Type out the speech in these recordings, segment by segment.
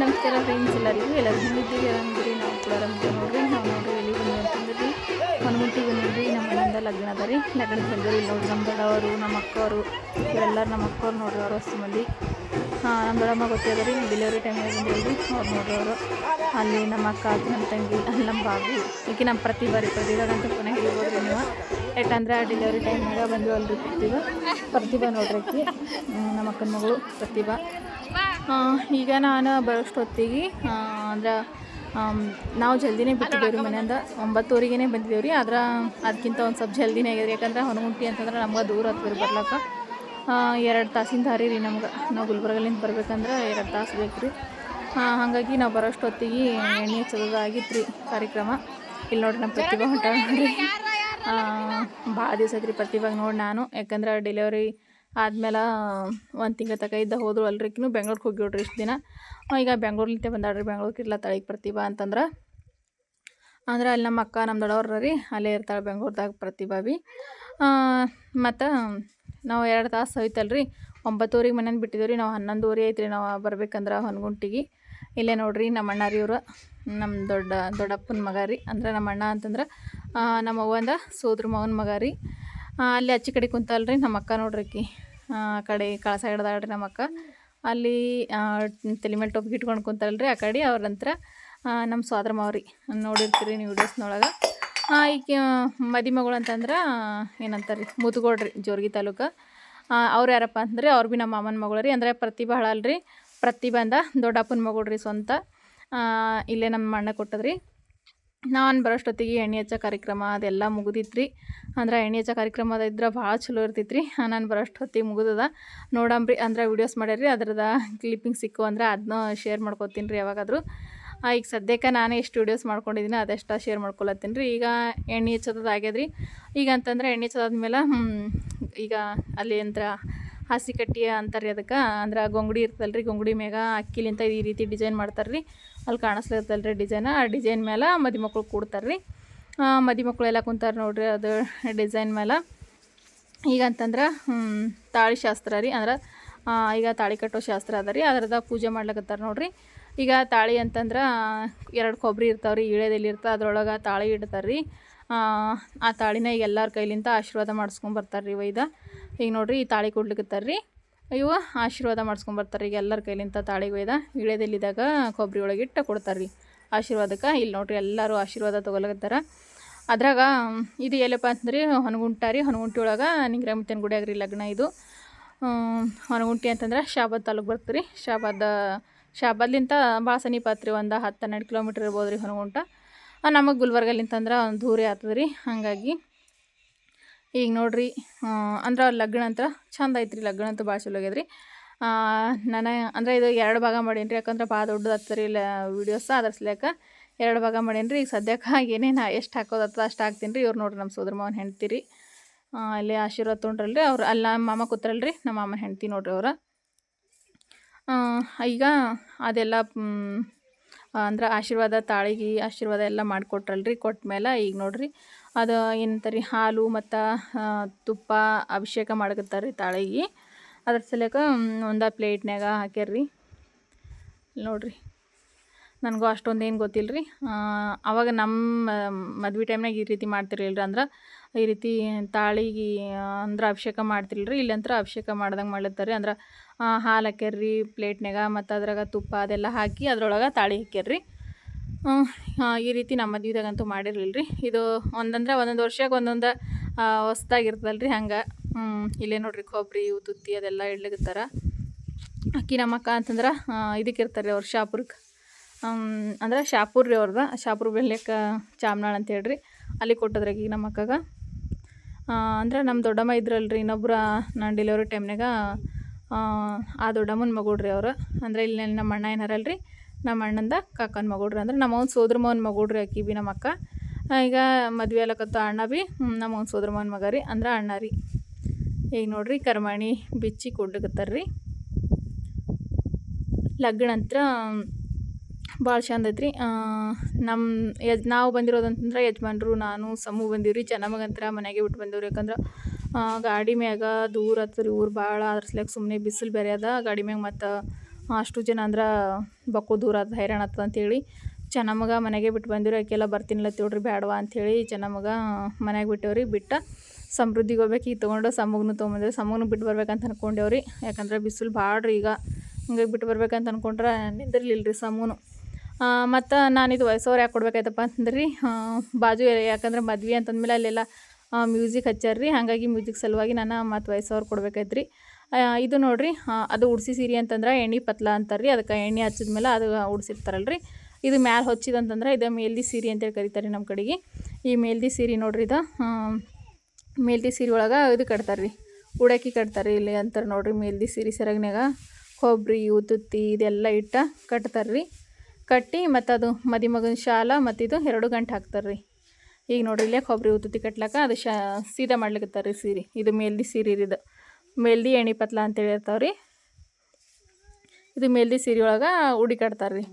ನಮಸ್ಕಾರ ಫ್ರೆಂಡ್ಸ್ ಎಲ್ಲರಿಗೂ. ಎಲ್ಲರೂ ಬಂದಿದ್ದೀವಿ ಆರಾಮಿದ್ದೀರಿ? ನಾವು ಕೂಡ ನೋಡ್ರಿ. ನಾವು ನೋಡ್ರಿ ಎಲ್ಲಿ ಬಂದ್ವಿ ಅಂತಂದ್ರಿ ಮನಮುಟ್ಟಿ ಬಂದಿದ್ವಿ ನಮ್ಮ ಮನೆಯಿಂದ ಲಗ್ನ ಅದ ರೀ ಲಗ್ನ ಬಂದಿರಿ ನೋಡ್ರಿ. ನಮ್ಮ ದೊಡ್ಡವರು, ನಮ್ಮ ಅಕ್ಕವರು, ಇವರೆಲ್ಲರೂ ನಮ್ಮ ಅಕ್ಕವ್ರು ನೋಡ್ರಿ ಅವರು ಹೊಸ ಮಂದಿ. ಹಾಂ, ನಮ್ಮ ದೊಡ್ಡಮ್ಮ ಗೊತ್ತಿದೆ ರೀ ಡೆಲಿವರಿ ಟೈಮಿಗೆ ಬಂದಿರಿ ಅವ್ರು ನೋಡ್ರಿ ಅವರು. ಅಲ್ಲಿ ನಮ್ಮ ಅಕ್ಕ ಅದು ನಮ್ಮ ತಂಗಿ, ಅಲ್ಲಿ ನಮ್ಮ ಬಾಬು. ಈಕೆ ನಮ್ಮ ಪ್ರತಿಭಾ ರೀ ಪ್ರತಿಭಾ ಅಂತ ಪುನಃ ಹೇಳ್ಬೋದ್ರಿ ನೀವು. ಯಾಕಂದರೆ ಆ ಡೆಲಿವರಿ ಟೈಮ್ನಾಗ ಬಂದಿವಲ್ರಿ ಪ್ರತಿಭಾ ಪ್ರತಿಭಾ ನೋಡ್ರಿ ನಮ್ಮ ಅಕ್ಕನ ಮಗಳು ಪ್ರತಿಭಾ. ಈಗ ನಾನು ಬರೋಷ್ಟೊತ್ತಿಗೆ ಅಂದ್ರೆ ನಾವು ಜಲ್ದಿನೇ ಬಿಟ್ಟಿದ್ದೇವೆ ರೀ ಮನೆಯಿಂದ. ಒಂಬತ್ತುವರೆಗೇ ಬಂದಿದ್ದೇವೆ ರೀ. ಆದ್ರೆ ಅದಕ್ಕಿಂತ ಒಂದು ಸ್ವಲ್ಪ ಜಲ್ದಿನೇ ಆಗ್ಯದ ಯಾಕಂದ್ರೆ ಹೊನಗುಂಟಿ ಅಂತಂದ್ರೆ ನಮ್ಗೆ ದೂರ ಹತ್ತಿರ ಬರ್ಲಕ್ಕ. ಎರಡು ತಾಸಿನ ದಾರಿ ರೀ ನಮ್ಗೆ. ನಾವು ಗುಲ್ಬರ್ಗಲಿಂದ ಬರ್ಬೇಕಂದ್ರೆ ಎರಡು ತಾಸು ಬೇಕು ರೀ. ಹಾಗಾಗಿ ನಾವು ಬರೋಷ್ಟೊತ್ತಿಗೆ ಎಣ್ಣೆ ಹಚ್ಚೋದು ರೀ ಕಾರ್ಯಕ್ರಮ. ಇಲ್ಲಿ ನೋಡ್ರಿ ನಮ್ಮ ಪ್ರತಿಭಾ ಹೊಂಟ ಭಾಳ ದಿವಸ ಐತ್ರಿ ಪ್ರತಿಭಾಗ ನೋಡಿ ನಾನು. ಯಾಕಂದ್ರೆ ಡೆಲಿವರಿ ಆದ್ಮೇಲೆ, ಒಂದು ತಿಂಗಳ ತಕ ಇದ್ದ ಹೋದ್ರು ಅಲ್ರಿಕಿನೂ ಬೆಂಗ್ಳೂರ್ಗೆ ಹೋಗಿಬಿಡ್ರಿ ಇಷ್ಟು ದಿನ. ಈಗ ಬೆಂಗ್ಳೂರ್ಲಿಂತೆ ಬಂದಾಡ್ರಿ ಬೆಂಗ್ಳೂರಿಗೆ ಇಲ್ಲ ತಳಿಗೆ ಪ್ರತಿಭಾ ಅಂತಂದ್ರೆ. ಅಂದ್ರೆ ಅಲ್ಲಿ ನಮ್ಮ ಅಕ್ಕ ನಮ್ಮ ದೊಡ್ಡವ್ರ ರೀ, ಅಲ್ಲೇ ಇರ್ತಾಳೆ ಬೆಂಗ್ಳೂರ್ದಾಗ ಪ್ರತಿಭಾ ಬಿ. ಮತ್ತು ನಾವು ಎರಡು ತಾಸು ಸೋಯಿತಲ್ಲ ರೀ ಒಂಬತ್ತುವರಿಗೆ ಮನೇನ ಬಿಟ್ಟಿದ್ದೀವಿ ರೀ ನಾವು ಹನ್ನೊಂದುವರೆ ಐತ್ರಿ, ನಾವು ಬರ್ಬೇಕಂದ್ರೆ ಹೊನ್ಗುಂಟಿಗೆ. ಇಲ್ಲೇ ನೋಡ್ರಿ ನಮ್ಮ ಅಣ್ಣ ರೀ ಇವರು ನಮ್ಮ ದೊಡ್ಡ, ದೊಡ್ಡಪ್ಪನ ಮಗ ರೀ, ಅಂದ್ರೆ ನಮ್ಮ ಅಣ್ಣ ಅಂತಂದ್ರೆ ನಮ್ಮ ಅವ್ವಂದ ಸೋದ್ರ ಮಗನ ಮಗ ರೀ. ಅಲ್ಲಿ ಆಚೆ ಕಡೆ ಕುಂತಲ್ರಿ ನಮ್ಮ ಅಕ್ಕ ನೋಡ್ರಿ ಆ, ಕಡೆ ಕಳಸ ಹಿಡ್ದಾಳ್ರಿ ನಮ್ಮ ಅಕ್ಕ ಅಲ್ಲಿ ತಲೆ ಮೇಲೆ ಟೊಪ್ಪಿಗೆ ಇಟ್ಕೊಂಡು ಕುಂತಲ್ರಿ ಆ ಕಡೆ. ಅವ್ರ ನಂತರ ನಮ್ಮ ಸ್ವಾದ್ರ ಮಾವ್ರಿ, ನೋಡಿರ್ತೀರಿ ನೀವು ವಿಡಿಯೋಸ್ನೊಳಗೆ. ಈಕೆ ಮದಿ ಮಗಳು ಅಂತಂದ್ರೆ, ಏನಂತಾರೆ ರೀ ಮುತ್ಗೋಡ್ರಿ ಜೋರ್ಗಿ ತಾಲೂಕು. ಅವ್ರು ಯಾರಪ್ಪ ಅಂದ್ರೆ ಅವ್ರು ಭೀ ನಮ್ಮ ಮಾಮನ ಮಗಳು ರೀ. ಅಂದರೆ ಪ್ರತಿಭಾ ಹಳಲ್ರಿ. ಪ್ರತಿಭಾ ಅಂದ ದೊಡ್ಡಪ್ಪನ ಮಗಳು ರೀ ಸ್ವಂತ ಇಲ್ಲೇ ನಮ್ಮ ಅಣ್ಣ ಕೊಟ್ಟದ್ರಿ. ನಾನು ಬರೋಷ್ಟೊತ್ತಿಗೆ ಎಣ್ಣೆ ಹಚ್ಚೋ ಕಾರ್ಯಕ್ರಮ ಅದೆಲ್ಲ ಮುಗಿದಿತ್ತು ಅಂದ್ರೆ ಎಣ್ಣೆ ಹಚ್ಚೋ ಕಾರ್ಯಕ್ರಮ ಇದ್ರೆ ಭಾಳ ಚಲೋ ಇರ್ತೈತ್ರಿ. ನಾನು ಬರೋಷ್ಟೊತ್ತಿಗೆ ಮುಗಿದದ. ನೋಡಂಬ್ರಿ ಅಂದ್ರೆ ವಿಡಿಯೋಸ್ ಮಾಡ್ಯಾರ್ರಿ. ಅದ್ರದ ಕ್ಲಿಪ್ಪಿಂಗ್ ಸಿಕ್ಕು ಅಂದ್ರೆ ಅದನ್ನ ಶೇರ್ ಮಾಡ್ಕೊತೀನಿ ರೀ ಯಾವಾಗಾದರೂ ಈಗ ಸದ್ಯಕ್ಕೆ ನಾನೇ ಎಷ್ಟು ವೀಡಿಯೋಸ್ ಮಾಡ್ಕೊಂಡಿದ್ದೀನಿ ಅದೆಷ್ಟು ಶೇರ್ ಮಾಡ್ಕೊಳತ್ತೀನಿ ರೀ ಈಗ ಎಣ್ಣೆ ಹಚ್ಚೋದು ಆಗ್ಯದ್ರಿ. ಈಗ ಅಂತಂದ್ರೆ ಎಣ್ಣೆ ಹಚ್ಚೋದಾದ್ಮೇಲೆ ಈಗ ಅಲ್ಲಿ ಅಂತ ಹಸಿ ಕಟ್ಟಿ ಅಂತಾರೆ ಅದಕ್ಕೆ, ಅಂದ್ರೆ ಗೊಂಗುಡಿ ಇರ್ತಲ್ಲ ರೀ ಗೊಂಗುಡಿ ಮ್ಯಾಗ ಅಕ್ಕಿಲಿಂತ ಈ ರೀತಿ ಡಿಸೈನ್ ಮಾಡ್ತಾರೆ ರೀ ಅಲ್ಲಿ ಕಾಣಿಸ್ಲತ್ತಲ್ಲ ರೀ ಡಿಸೈನ್. ಆ ಡಿಸೈನ್ ಮೇಲೆ ಮದಿ ಮಕ್ಳು ಕೂಡ್ತಾರೆ ರೀ ಮದಿ ಮಕ್ಳು ಎಲ್ಲ ಕುಂತಾರೆ ನೋಡ್ರಿ ಅದು ಡಿಸೈನ್ ಮೇಲೆ ಈಗ ಅಂತಂದ್ರೆ ತಾಳಿ ಶಾಸ್ತ್ರ ರೀ. ಅಂದ್ರೆ ಈಗ ತಾಳಿ ಕಟ್ಟೋ ಶಾಸ್ತ್ರ ಅದ ರೀ. ಅದ್ರದಾಗ ಪೂಜೆ ಮಾಡ್ಲಕತ್ತಾರ ನೋಡ್ರಿ. ಈಗ ತಾಳಿ ಅಂತಂದ್ರೆ, ಎರಡು ಕೊಬ್ಬರಿ ಇರ್ತಾವ್ರಿ ಇಳೆದೆಲ್ಲಿ ಇರ್ತಾವೆ ಅದ್ರೊಳಗೆ ತಾಳಿ ಇಡ್ತಾರೆ ರೀ ಆ ತಾಳಿನ ಈಗ ಎಲ್ಲರ ಕೈಲಿಂದ ಆಶೀರ್ವಾದ ಮಾಡಿಸ್ಕೊಂಡ್ಬರ್ತಾರೆ ರೀ ವೈದ. ಈಗ ನೋಡ್ರಿ ಈ ತಾಳಿ ಕೊಡ್ಲಿಕತ್ತಾರ ರೀ ಇವು ಆಶೀರ್ವಾದ ಮಾಡ್ಸ್ಕೊಂಬರ್ತಾರೆ ಈಗ ಎಲ್ಲರ ಕೈಲಿಂದ ತಾಳಿಗೊಯ್ದ ಒಯ್ದ ಇಳೆದೆಲ್ಲಿದಾಗ ಕೊಬ್ಬರಿ ಒಳಗೆ ಇಟ್ಟು ಕೊಡ್ತಾರೆ ರೀ ಆಶೀರ್ವಾದಕ್ಕೆ ಇಲ್ಲಿ ನೋಡ್ರಿ ಎಲ್ಲರೂ ಆಶೀರ್ವಾದ ತೊಗೊಲತ್ತಾರ ಅದ್ರಾಗ ಇದು ಎಲ್ಲಪ್ಪ ಅಂತಂದ್ರೆ, ಹೊನಗುಂಟ ರೀ. ಹೊನಗುಂಟಿ ಒಳಗೆ ನಿಂಗ್ರಮತನ ಗುಡಿಯಾಗ ರೀ ಲಗ್ನ ಇದು. ಹೊನಗುಂಟಿ ಅಂತಂದ್ರೆ ಶಾಬಾದ್ ತಾಲೂಕು ಬರ್ತೀರಿ ಶಾಬಾದ, ಶಾಬಾದ್ಲಿಂತ ಭಾಳ ಸಮೀಪ ಆತ್ರಿ ಒಂದು ಹತ್ತು ಹನ್ನೆರಡು ಕಿಲೋಮೀಟ್ರ್ ಇರ್ಬೋದು ರೀ ಹೊನಗುಂಟ ನಮಗೆ ಗುಲ್ಬರ್ಗಲ್ಲಿಂತಂದ್ರೆ ಒಂದು ದೂರ ಆಗ್ತದೆ ಹಾಗಾಗಿ ಈಗ ನೋಡ್ರಿ ಅಂದ್ರೆ ಲಗ್ನ ಅಂತ ಚಂದ ಐತ್ರಿ, ಲಗ್ನ ಅಂತೂ ಭಾಳ ಚಲೋ ಆಗ್ಯದ್ರಿ. ನಾನು, ಅಂದರೆ ಇದು ಎರಡು ಭಾಗ ಮಾಡೀನಿ ರೀ ಯಾಕಂದ್ರೆ ಭಾಳ ದೊಡ್ಡದು ರೀ ಇಲ್ಲ ವೀಡಿಯೋಸ್ ಅದ್ರ ಎರಡು ಭಾಗ ಮಾಡೀನಿ ರೀ ಈಗ ಸದ್ಯಕ್ಕೆ ಏನೇನು ಎಷ್ಟು ಹಾಕೋದತ್ತ ಅಷ್ಟು ಹಾಕ್ತೀನಿ ರೀ ಇವ್ರು ನೋಡ್ರಿ ನಮ್ಮ ಸೋದರ ಮಾವನ ಹೆಂಡ್ತಿ ರೀ ಅಲ್ಲಿ ಆಶೀರ್ವಾದ ತೊಗೊಂಡ್ರಲ್ರಿ, ಅವ್ರು ಅಲ್ಲಿ ನಮ್ಮ ಮಾಮ ಕೂತ್ರಲ್ರಿ ನಮ್ಮ ಮಾಮನ ಹೆಂಡ್ತಿ ನೋಡ್ರಿ ಅವ್ರು. ಈಗ ಅದೆಲ್ಲ ಅಂದ್ರೆ ಆಶೀರ್ವಾದ, ತಾಳಿಗೆ ಆಶೀರ್ವಾದ ಎಲ್ಲ ಮಾಡಿಕೊಟ್ರಲ್ರಿ ಕೊಟ್ಟ ಮೇಲೆ ಈಗ ನೋಡ್ರಿ. ಅದು ಏನಂತಾರೆ ಹಾಲು ಮತ್ತು ತುಪ್ಪ ಅಭಿಷೇಕ ಮಾಡಕತ್ತಾರೆ ರೀ ತಾಳಿಗೆ. ಅದ್ರ ಸಲಕ ಒಂದು ಪ್ಲೇಟ್ನ್ಯಾಗ ಹಾಕ್ಯಾರ್ರಿ. ನೋಡ್ರಿ, ನನಗೂ ಅಷ್ಟೊಂದು ಏನು ಗೊತ್ತಿಲ್ಲ ರೀ ಅವಾಗ ನಮ್ಮ ಮದ್ವೆ ಟೈಮ್ನಾಗ ಈ ರೀತಿ ಮಾಡ್ತಿರಲಿಲ್ಲ ಅಂದ್ರೆ, ಈ ರೀತಿ ತಾಳಿಗೆ ಅಂದ್ರೆ ಅಭಿಷೇಕ ಮಾಡ್ತಿರಲ್ರಿ ಇಲ್ಲಂತ್ರ ಅಭಿಷೇಕ ಮಾಡ್ದಂಗೆ ಮಾಡ್ಲತ್ತಾರೆ. ಅಂದ್ರೆ ಹಾಲು ಹಾಕ್ಯಾರ್ರಿ ಪ್ಲೇಟ್ನಾಗ ಮತ್ತು ಅದ್ರಾಗ ತುಪ್ಪ ಅದೆಲ್ಲ ಹಾಕಿ ಅದ್ರೊಳಗೆ ತಾಳಿ ಹಾಕ್ಯಾರ್ರಿ. ಈ ರೀತಿ ನಮ್ಮ ಮದ್ವೆದಾಗಂತೂ ಮಾಡಿರಲಿಲ್ಲ ರೀ ಇದು ಒಂದಂದ್ರೆ ಒಂದೊಂದು ವರ್ಷಕ್ಕೆ ಒಂದೊಂದು ಹೊಸ್ದಾಗಿರ್ತದಲ್ಲ ರೀ ಹಂಗೆ. ಇಲ್ಲೇ ನೋಡ್ರಿ ಕೊಬ್ಬರಿ ಇವು ತುತ್ತಿ ಅದೆಲ್ಲ ಇಡ್ಲಿಕ್ಕೆ ಅಕ್ಕಿ ನಮ್ಮಕ್ಕ ಅಂತಂದ್ರೆ ಇದಕ್ಕೆ ಇರ್ತಾರೆ ಅವ್ರು ಶಾಪುರಕ್ಕೆ ಅಂದ್ರೆ ಶಾಪುರ್ ರೀ ಅವ್ರದ್ದು ಶಾಪುರ್ ಬೆಳ್ಳಕ್ಕೆ ಚಾಮ್ನಾಳ್ ಅಂತ ಹೇಳ್ರಿ. ಅಲ್ಲಿ ಕೊಟ್ಟದ್ರಿ ಈಗ ನಮ್ಮ ಅಂದ್ರೆ ನಮ್ಮ ದೊಡ್ಡಮ್ಮ ಇದ್ರಲ್ರಿ ಇನ್ನೊಬ್ರು ನಾನು ಡೆಲಿವರಿ ಟೈಮ್ನಾಗ ಆ ದೊಡ್ಡಮ್ಮನ ಮಗುಳ್ರಿ ಅವರು. ಅಂದರೆ ಇಲ್ಲಿ ನಮ್ಮ ಅಣ್ಣ ಏನಾರಲ್ರಿ ನಮ್ಮ ಅಣ್ಣಂದ ಕಾಕನ ಮಗಳ್ರಿ ಅಂದ್ರೆ, ನಮ್ಮ ಅವ್ನ ಸೋದ್ರ ಮಗನ ಮಗಳ್ರಿ ಅಕ್ಕಿ ಬಿ ನಮ್ಮ ಅಕ್ಕ ಈಗ ಮದುವೆ ಅಲ್ಲಕತ್ತ ಅಣ್ಣ ಬಿ ನಮ್ಮವ್ನ ಸೋದ್ರ ಮಗನ ಮಗ ರೀ ಅಂದ್ರೆ ಅಣ್ಣ ರೀ. ಈಗ ನೋಡ್ರಿ ಕರ್ಮಾಣಿ ಬಿಚ್ಚಿ ಕೊಡ್ಲಿಕತ್ತಾರ ರೀ ಲಗ್ನ ಅಂತ್ರ ಭಾಳ ಚಂದ ಐತ್ರಿ. ನಮ್ಮ ಯಜ್, ನಾವು ಬಂದಿರೋದಂತಂದ್ರೆ ಯಜಮಾನ್ರು, ನಾನು, ಸಮೂ ಬಂದೀವಿ ರೀ ಮಗಂತ್ರ ಮನೆಗೆ ಬಿಟ್ಟು ಬಂದಿವ್ರಿ. ಯಾಕಂದ್ರೆ ಗಾಡಿ ಮ್ಯಾಗ ದೂರ ಹತ್ತಿರ ಊರು ಭಾಳ ಅದ್ರಸ್ಲಾಗ ಸುಮ್ಮನೆ ಬಿಸಿಲು ಬೇರೆ ಅದ. ಗಾಡಿ ಮ್ಯಾಗ ಮತ್ತು ಅಷ್ಟು ಜನ ಅಂದ್ರೆ ಬಕ್ಕು ದೂರ ಆದ ಹೈರಾಣ ಆಗ್ತದೆ ಅಂಥೇಳಿ ಚೆನ್ನಮ್ಮಗ ಮನೆಗೆ ಬಿಟ್ಟು ಬಂದಿರೋ. ಆಕೆಲ್ಲ ಬರ್ತೀನಿಲ್ಲ ತಿಳ್ರಿ ಬೇಡವಾ ಅಂಥೇಳಿ ಚೆನ್ನಮ್ಮಗ ಮನೆಗೆ ಬಿಟ್ಟವ್ರಿ. ಬಿಟ್ಟ ಸಮೃದ್ಧಿಗೆ ಹೋಗ್ಬೇಕು, ಈಗ ತೊಗೊಂಡು ಸಮಗನು ತೊಗೊಂಬಂದ್ರೆ ಸಮಗನು ಬಿಟ್ಟು ಬರ್ಬೇಕಂತ ಅಂದ್ಕೊಂಡೇವ್ರಿ ಯಾಕಂದ್ರೆ ಬಿಸಿಲು ಭಾಳ ರೀ ಈಗ. ಹಂಗಾಗಿ ಬಿಟ್ಟು ಬರ್ಬೇಕಂತ ಅನ್ಕೊಂಡ್ರೆ ನಿಂದಿರ್ಲಿಲ್ಲ ರೀ ಸಮೂನು ಮತ್ತು ನಾನಿದು ವಯಸ್ಸವ್ರು ಯಾಕೆ ಕೊಡ್ಬೇಕಾಯ್ತಪ್ಪ ಅಂತಂದ್ರೆ ಬಾಜು ಯಾಕಂದ್ರೆ ಮದ್ವೆ ಅಂತಂದ್ಮೇಲೆ ಅಲ್ಲೆಲ್ಲ ಮ್ಯೂಸಿಕ್ ಹಚ್ಚಾರ ರೀ ಹಾಗಾಗಿ ಮ್ಯೂಸಿಕ್ ಸಲುವಾಗಿ ನಾನು ಮತ್ತು ವಯಸ್ಸವ್ರು ಕೊಡ್ಬೇಕಾಯ್ತು ರೀ ಇದು ನೋಡಿರಿ ಅದು ಉಡ್ಸಿ ಸೀರೆ ಅಂತಂದ್ರೆ ಎಣ್ಣೆ ಪತ್ಲ ಅಂತಾರೆ ರೀ ಅದಕ್ಕೆ ಎಣ್ಣೆ ಹಚ್ಚಿದ್ಮೇಲೆ ಅದು ಉಡ್ಸಿರ್ತಾರಲ್ಲ ರೀ ಇದು ಮ್ಯಾಲೆ ಹೊಚ್ಚಿದಂತಂದ್ರೆ ಇದು ಮೇಲ್ದಿ ಸೀರೆ ಅಂತೇಳಿ ಕರೀತಾರೆ ನಮ್ಮ ಕಡೆಗೆ. ಈ ಮೇಲ್ದಿ ಸೀರೆ ನೋಡ್ರಿ ಇದು. ಮೇಲ್ದಿ ಸೀರೆ ಒಳಗೆ ಇದು ಕಟ್ತಾರೆ ರೀ ಉಡಕ್ಕಿ ಕಟ್ತಾರೆ ಇಲ್ಲಿ ಅಂತಾರೆ ನೋಡ್ರಿ ಮೇಲ್ದಿ ಸೀರೆ ಸೆರಗ್ನಾಗ ಕೊಬ್ಬರಿ ಉತ್ತುತ್ತಿ ಇದೆಲ್ಲ ಇಟ್ಟು ಕಟ್ತಾರೆ ರೀ ಕಟ್ಟಿ ಮತ್ತು ಅದು ಮದಿ ಮಗನ ಶಾಲ ಮತ್ತಿದು ಎರಡು ಗಂಟೆ ಹಾಕ್ತಾರೆ ರೀ ಈಗ ನೋಡ್ರಿ, ಇಲ್ಲೇ ಕೊಬ್ಬರಿ ಉತ್ತುತ್ತಿ ಕಟ್ಲಕ್ಕ, ಅದು ಶಾ, ಸೀದಾ ಮಾಡ್ಲಿಕ್ಕತ್ತಾರೆ ರೀ ಸೀರೆ. ಇದು ಮೇಲ್ದಿ ಸೀರೆ ಇದು. ಮೇಲ್ದಿ ಎಣ್ಣೆ ಪತ್ಲ ಅಂತೇಳಿ ಇರ್ತಾವೆ ರೀ ಇದು ಮೇಲ್ದಿ ಸೀರೆ ಒಳಗೆ ಉಡಿ ಕಟ್ತಾರೆ ರೀ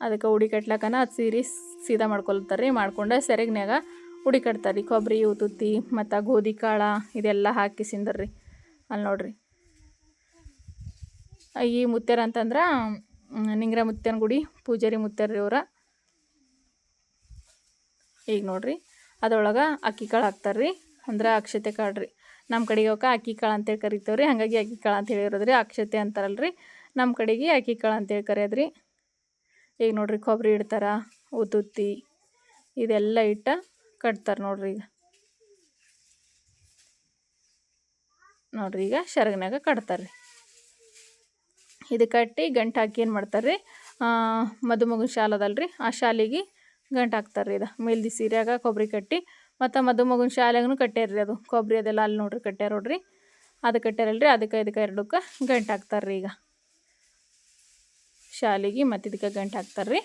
ಅದಕ್ಕೆ ಉಡಿ ಕಟ್ಲಕ್ಕನ ಅದು ಸೀರೆ ಸೀದಾ ಮಾಡ್ಕೊಳ್ತಾರೆ ರೀ ಮಾಡ್ಕೊಂಡು ಸೆರೆಗ್ನ್ಯಾಗ ಉಡಿ ಕಟ್ತಾರೆ ರೀ ಕೊಬ್ಬರಿ ಉತ್ತುತ್ತಿ ಮತ್ತು ಗೋಧಿ, ಕಾಳ ಇದೆಲ್ಲ ಹಾಕಿ ಸಿಂದರ್ರಿ. ಅಲ್ಲಿ ನೋಡ್ರಿ. ಈ ಮುತ್ಯಾರ ಅಂತಂದ್ರೆ ನಿಂಗ್ರ ಮುತ್ತೇನ ಗುಡಿ, ಪೂಜಾರಿ ಮುತ್ತೇರ್ರಿ ಅವ್ರ. ಈಗ ನೋಡ್ರಿ ಅದ್ರೊಳಗೆ ಅಕ್ಕಿ ಕಾಳು ಹಾಕ್ತಾರೆ ರೀ ಅಂದ್ರೆ ಅಕ್ಷತೆ ಕಾಳು ರೀ ನಮ್ಮ ಕಡೆಗೆ ಅವಕ್ಕೆ ಅಕ್ಕಿ ಕಾಳು ಅಂತೇಳಿ ಕರಿತೇವೆ ರೀ ಹಾಗಾಗಿ ಅಕ್ಕಿ ಕಾಳು ಅಂತ ಹೇಳಿರೋದ್ರಿ. ಅಕ್ಷತೆ ಅಂತಾರಲ್ಲ ರೀ ನಮ್ಮ ಕಡೆಗೆ ಅಕ್ಕಿ ಕಾಳು ಅಂತೇಳಿ ಕರೆಯೋದ್ರಿ ಈಗ ನೋಡ್ರಿ ಕೊಬ್ಬರಿ ಇಡ್ತಾರ, ಉತ್ತುತ್ತಿ, ಇದೆಲ್ಲ ಇಟ್ಟ ಕಟ್ತಾರೆ ನೋಡ್ರಿ ಈಗ. ನೋಡ್ರಿ, ಈಗ ಶರಗನಾಗ ಕಟ್ತಾರೆ ರೀ ಇದು ಕಟ್ಟಿ ಗಂಟು ಹಾಕಿ ಏನು ಮಾಡ್ತಾರೆ ರೀ ಮದುಮಗನ ಶಾಲ ಅದಲ್ರಿ ಆ ಶಾಲೆಗೆ ಗಂಟು ಹಾಕ್ತಾರೆ ರೀ ಇದು ಮೇಲ್ದಿ ಸೀರೆಯಾಗ ಕೊಬ್ಬರಿ ಕಟ್ಟಿ, ಮತ್ತು ಮದುಮಗನ ಶಾಲೆಗೂ ಕಟ್ಟ್ಯಾರ ರೀ ಅದು. ಕೊಬ್ಬರಿ ಅದೆಲ್ಲ ಅಲ್ಲಿ ನೋಡ್ರಿ ಕಟ್ಟ್ಯಾರ ನೋಡ್ರಿ. ಅದು ಕಟ್ಟ್ಯಾರಲ್ರಿ, ಅದಕ್ಕೆ ಇದಕ್ಕೆ ಎರಡಕ್ಕೆ ಗಂಟು ಹಾಕ್ತಾರೆ ರೀ ಈಗ. ಶಾಲೆಗೆ ಮತ್ತು ಇದಕ್ಕೆ ಗಂಟು ಹಾಕ್ತಾರೆ ರೀ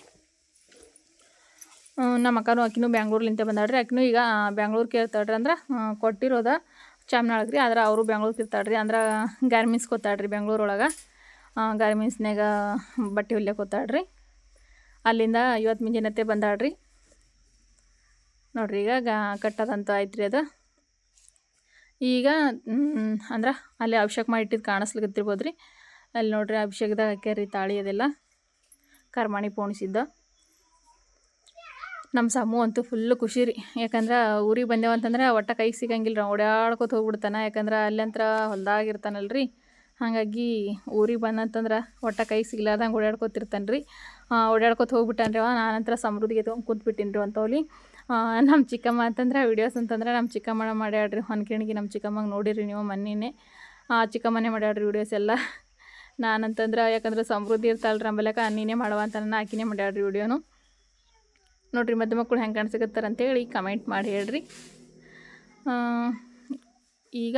ನಮ್ಮ ಅಕ್ಕನೂ ಆಕಿನೂ ಬ್ಯಾಂಗ್ಳೂರ್ಲಿಂದ ಬಂದಾಳ್ರಿ. ಆಕಿನೂ ಈಗ ಬ್ಯಾಂಗ್ಳೂರ್ ಕೇಳ್ತಾಳ್ರಿ ಅಂದ್ರೆ ಕೊಟ್ಟಿರೋದ ಚಾಮನಾಳ್ಗೆ ರೀ ಆದ್ರೆ ಅವರು ಬ್ಯಾಂಗ್ಳೂರ್ಗೆ ಇರ್ತಾಳ್ರಿ ಅಂದ್ರೆ ಗಾರ್ಮೆಂಟ್ಸ್ ಕೊತ್ತಾಳ್ರಿ ಬೆಂಗ್ಳೂರೊಳಗೆ ಗಾರ್ಮೆಂಟ್ಸ್ನಾಗ ಬಟ್ಟೆ ಹೊಲಿಯಕ್ಕೆ ಹೋತಾಳ್ರಿ ಅಲ್ಲಿಂದ ಇವತ್ತು ಮುಂಜಾನತ್ತೆ ಬಂದಾಳ್ರಿ. ನೋಡ್ರಿ, ಈಗ ಗಾ ಕಟ್ಟದಂತೂ ಆಯ್ತು ರೀ ಅದು. ಈಗ ಅಂದ್ರೆ ಅಲ್ಲಿ ಅಭಿಷೇಕ ಮಾಡಿ ಇಟ್ಟಿದ್ದು ಕಾಣಿಸ್ಲಿಕ್ಕತ್ತಿರ್ಬೋದು ರೀ ಅಲ್ಲಿ ನೋಡ್ರಿ ಅಭಿಷೇಕದಾಗ ಹಾಕ್ಯಾರ ತಾಳಿ ಅದೆಲ್ಲ ಕರ್ಮಾಣಿ ಪೋಣಿಸಿದ್ದ. ನಮ್ಮ ಸಮೂ ಅಂತೂ ಫುಲ್ಲು ಖುಷಿ ರೀ ಯಾಕಂದ್ರೆ ಊರಿಗೆ ಬಂದೇವು ಅಂತಂದ್ರೆ ಒಟ್ಟು ಕೈಗೆ ಸಿಗಂಗಿಲ್ಲ ರೀ ಓಡಾಡ್ಕೊತ ಹೋಗ್ಬಿಡ್ತಾನೆ. ಯಾಕಂದ್ರೆ ಅಲ್ಲಂತ್ರ ಹೊಲ್ದಾಗಿರ್ತಾನಲ್ಲ ರೀ ಹಾಗಾಗಿ ಊರಿಗೆ ಬಂದಂತಂದ್ರೆ ಒಟ್ಟು ಕೈ ಸಿಗ್ಲಾರ್ದಂಗೆ ಓಡಾಡ್ಕೊತಿರ್ತಾನೆ ರೀ ಓಡಾಡ್ಕೊತ ಹೋಗ್ಬಿಟ್ಟನ್ರಿ. ಅವ ನಾನಂತರ ಸಮೃದ್ಧಿಗೆ ತೊಗೊಂಡು ಕೂತ್ಬಿಟ್ಟಿನ್ರಿ ಅಂತ ಅಂತವಲಿ ನಮ್ಮ ಚಿಕ್ಕಮ್ಮ ಅಂತಂದ್ರೆ ವೀಡಿಯೋಸ್ ಅಂತಂದ್ರೆ ನಮ್ಮ ಚಿಕ್ಕಮ್ಮನ ಮಾಡ್ಯಾಡ್ರಿ ಹೊನ್ಕಿಣಿಗೆ ನಮ್ಮ ಚಿಕ್ಕಮ್ಮಗೆ ನೋಡಿರಿ ನೀವು ಮೊನ್ನೆನೇ. ಚಿಕ್ಕಮ್ಮನೆ ಮಾಡ್ಯಾಡ್ರಿ ವೀಡಿಯೋಸ್ ಎಲ್ಲ. ನಾನಂತಂದ್ರೆ ಯಾಕಂದ್ರೆ ಸಮೃದ್ಧಿ ಇರ್ತಾಳ್ರಿ ಅಂಬಲಕ ನೀನೇ ಮಾಡುವ ಅಂತ ನನ್ನ ಆಕಿನೇ ಮಾಡ್ಯಾಡ್ರಿ ವಿಡಿಯೋನು ನೋಡಿರಿ ಮದ್ದು ಮಕ್ಕಳು ಹೆಂಗೆ ಕಾಣಿಸ್ಕತ್ತಾರ ಅಂತೇಳಿ ಕಮೆಂಟ್ ಮಾಡಿ ಹೇಳ್ರಿ. ಈಗ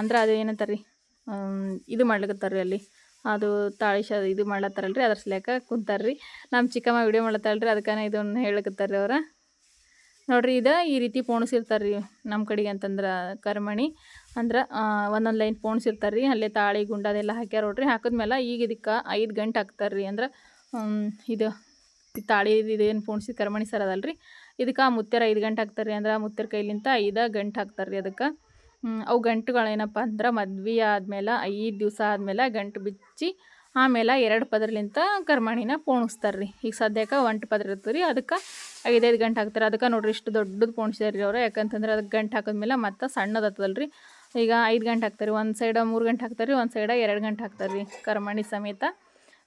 ಅಂದ್ರೆ ಅದು ಏನಂತಾರೆ ಇದು ಮಾಡ್ಲಿಕ್ಕತ್ತಾರ್ರಿ ಅಲ್ಲಿ. ಅದು ತಾಳಿ ಶ ಇದು ಮಾಡ್ಲತ್ತಾರಲ್ರಿ ಅದ್ರ ಸಲಕ ಕುಂತಾರ್ರಿ. ನಮ್ಮ ಚಿಕ್ಕಮ್ಮ ವಿಡಿಯೋ ಮಾಡ್ಲತ್ತಾಳ್ರಿ ಅದಕ್ಕೆ ಇದನ್ನು ಹೇಳಕತ್ತಾರ ರೀ ಅವ್ರ. ನೋಡ್ರಿ ಇದು ಈ ರೀತಿ ಪೋಣಿಸಿರ್ತಾರೆ ರೀ ನಮ್ಮ ಕಡೆಗೆ ಅಂತಂದ್ರೆ ಕರ್ಮಣಿ. ಅಂದ್ರೆ ಒಂದೊಂದು ಲೈನ್ ಪೋಣಿಸಿರ್ತಾರೆ ರೀ ಅಲ್ಲೇ ತಾಳಿ ಗುಂಡ ಅದೆಲ್ಲ ಹಾಕ್ಯಾರ ನೋಡ್ರಿ. ಹಾಕಿದ್ಮೇಲೆ ಈಗ ಇದಕ್ಕೆ ಐದು ಗಂಟೆ ಹಾಕ್ತಾರೆ ರೀ ಅಂದ್ರೆ ಇದು ತಾಳಿ ಇದೇನು ಪೋಣಿಸಿ ಕರ್ಮಣಿ ಸರ್ ಅದಲ್ರಿ. ಇದಕ್ಕೆ ಮುತ್ತೆರ ಐದು ಗಂಟೆ ಹಾಕ್ತಾರೆ ರೀ ಅಂದ್ರೆ ಮುತ್ತೆರ ಕೈಲಿಂತ ಐದು ಗಂಟೆ ಹಾಕ್ತಾರೆ ರೀ ಅದಕ್ಕೆ. ಅವು ಗಂಟುಗಳೇನಪ್ಪ ಅಂದ್ರೆ ಮದ್ವೆ ಆದಮೇಲೆ ಐದು ದಿವಸ ಆದಮೇಲೆ ಗಂಟು ಬಿಚ್ಚಿ ಆಮೇಲೆ ಎರಡು ಪದರ್ಲಿಂತ ಕರ್ಮಾಣಿನ ಪೋಣಿಸ್ತಾರೆ ರೀ ಈಗ ಸದ್ಯಕ್ಕೆ ಒಂಟು ಪದ್ರ ಇರ್ತದೆ ರೀ, ಅದಕ್ಕೆ ಐದೈದು ಗಂಟೆ ಹಾಕ್ತಾರೆ. ಅದಕ್ಕೆ ನೋಡ್ರಿ ಇಷ್ಟು ದೊಡ್ಡದು ಪೋಣಿಸ್ತಾರೆ ರೀ ಅವರು. ಯಾಕಂತಂದ್ರೆ ಅದಕ್ಕೆ ಗಂಟು ಹಾಕಿದ್ಮೇಲೆ ಮತ್ತೆ ಸಣ್ಣದು ರೀ ಈಗ ಐದು ಗಂಟೆ ಹಾಕ್ತಾರೆ ಒಂದು ಸೈಡ ಮೂರು ಗಂಟೆ ಹಾಕ್ತಾರೆ ರೀ ಒಂದು ಸೈಡ ಎರಡು ಗಂಟೆ ಹಾಕ್ತಾರೆ ರೀ ಕರ್ಮಾಣಿ ಸಮೇತ.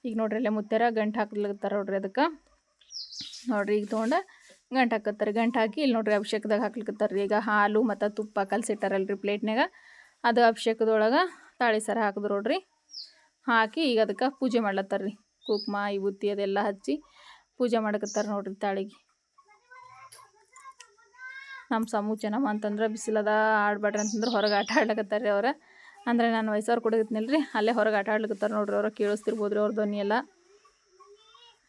ಈಗ ನೋಡ್ರಿ ಅಲ್ಲೇ ಮುತ್ತೆರ ಗಂಟು ಹಾಕ್ಲಿಕ್ತಾರೆ ನೋಡ್ರಿ ಅದಕ್ಕೆ. ನೋಡ್ರಿ ಈಗ ತೊಗೊಂಡು ಗಂಟು ಹಾಕತ್ತಾರೆ. ಗಂಟು ಹಾಕಿ ಇಲ್ಲಿ ನೋಡ್ರಿ ಅಭಿಷೇಕದಾಗ ಹಾಕ್ಲಿಕ್ಕತ್ತಾರೆ ರೀ. ಈಗ ಹಾಲು ಮತ್ತು ತುಪ್ಪ ಕಲ್ಸಿಟ್ಟಾರಲ್ರಿ ಪ್ಲೇಟ್ನಾಗ ಅದು ಅಭಿಷೇಕದೊಳಗೆ ತಾಳಿ ಸರ ಹಾಕಿದ್ರು ನೋಡ್ರಿ. ಹಾಕಿ ಈಗ ಅದಕ್ಕೆ ಪೂಜೆ ಮಾಡ್ಲತ್ತಾರ ರೀ. ಕುಕ್ಮ, ವಿಭೂತಿ ಅದೆಲ್ಲ ಹಚ್ಚಿ ಪೂಜೆ ಮಾಡಕತ್ತಾರೆ ನೋಡ್ರಿ ತಾಳಿಗೆ. ನಮ್ಮ ಸಮೂಹ ಚೆನ್ನಮ್ಮ ಅಂತಂದ್ರೆ ಬಿಸಿಲದ ಆಡ್ಬೇಡ್ರಿ ಅಂತಂದ್ರೆ ಹೊರಗೆ ಆಟ ರೀ ಅವ್ರು. ಅಂದರೆ ನಾನು ವಯಸ್ಸವ್ರು ರೀ ಅಲ್ಲೇ ಹೊರಗೆ ಆಟ ಆಡ್ಲಿಕತ್ತಾರೆ ನೋಡ್ರಿ ಅವ್ರ. ಕೇಳಿಸ್ತಿರ್ಬೋದು ರೀ ಅವ್ರ ಧ್ವನಿ ಎಲ್ಲ.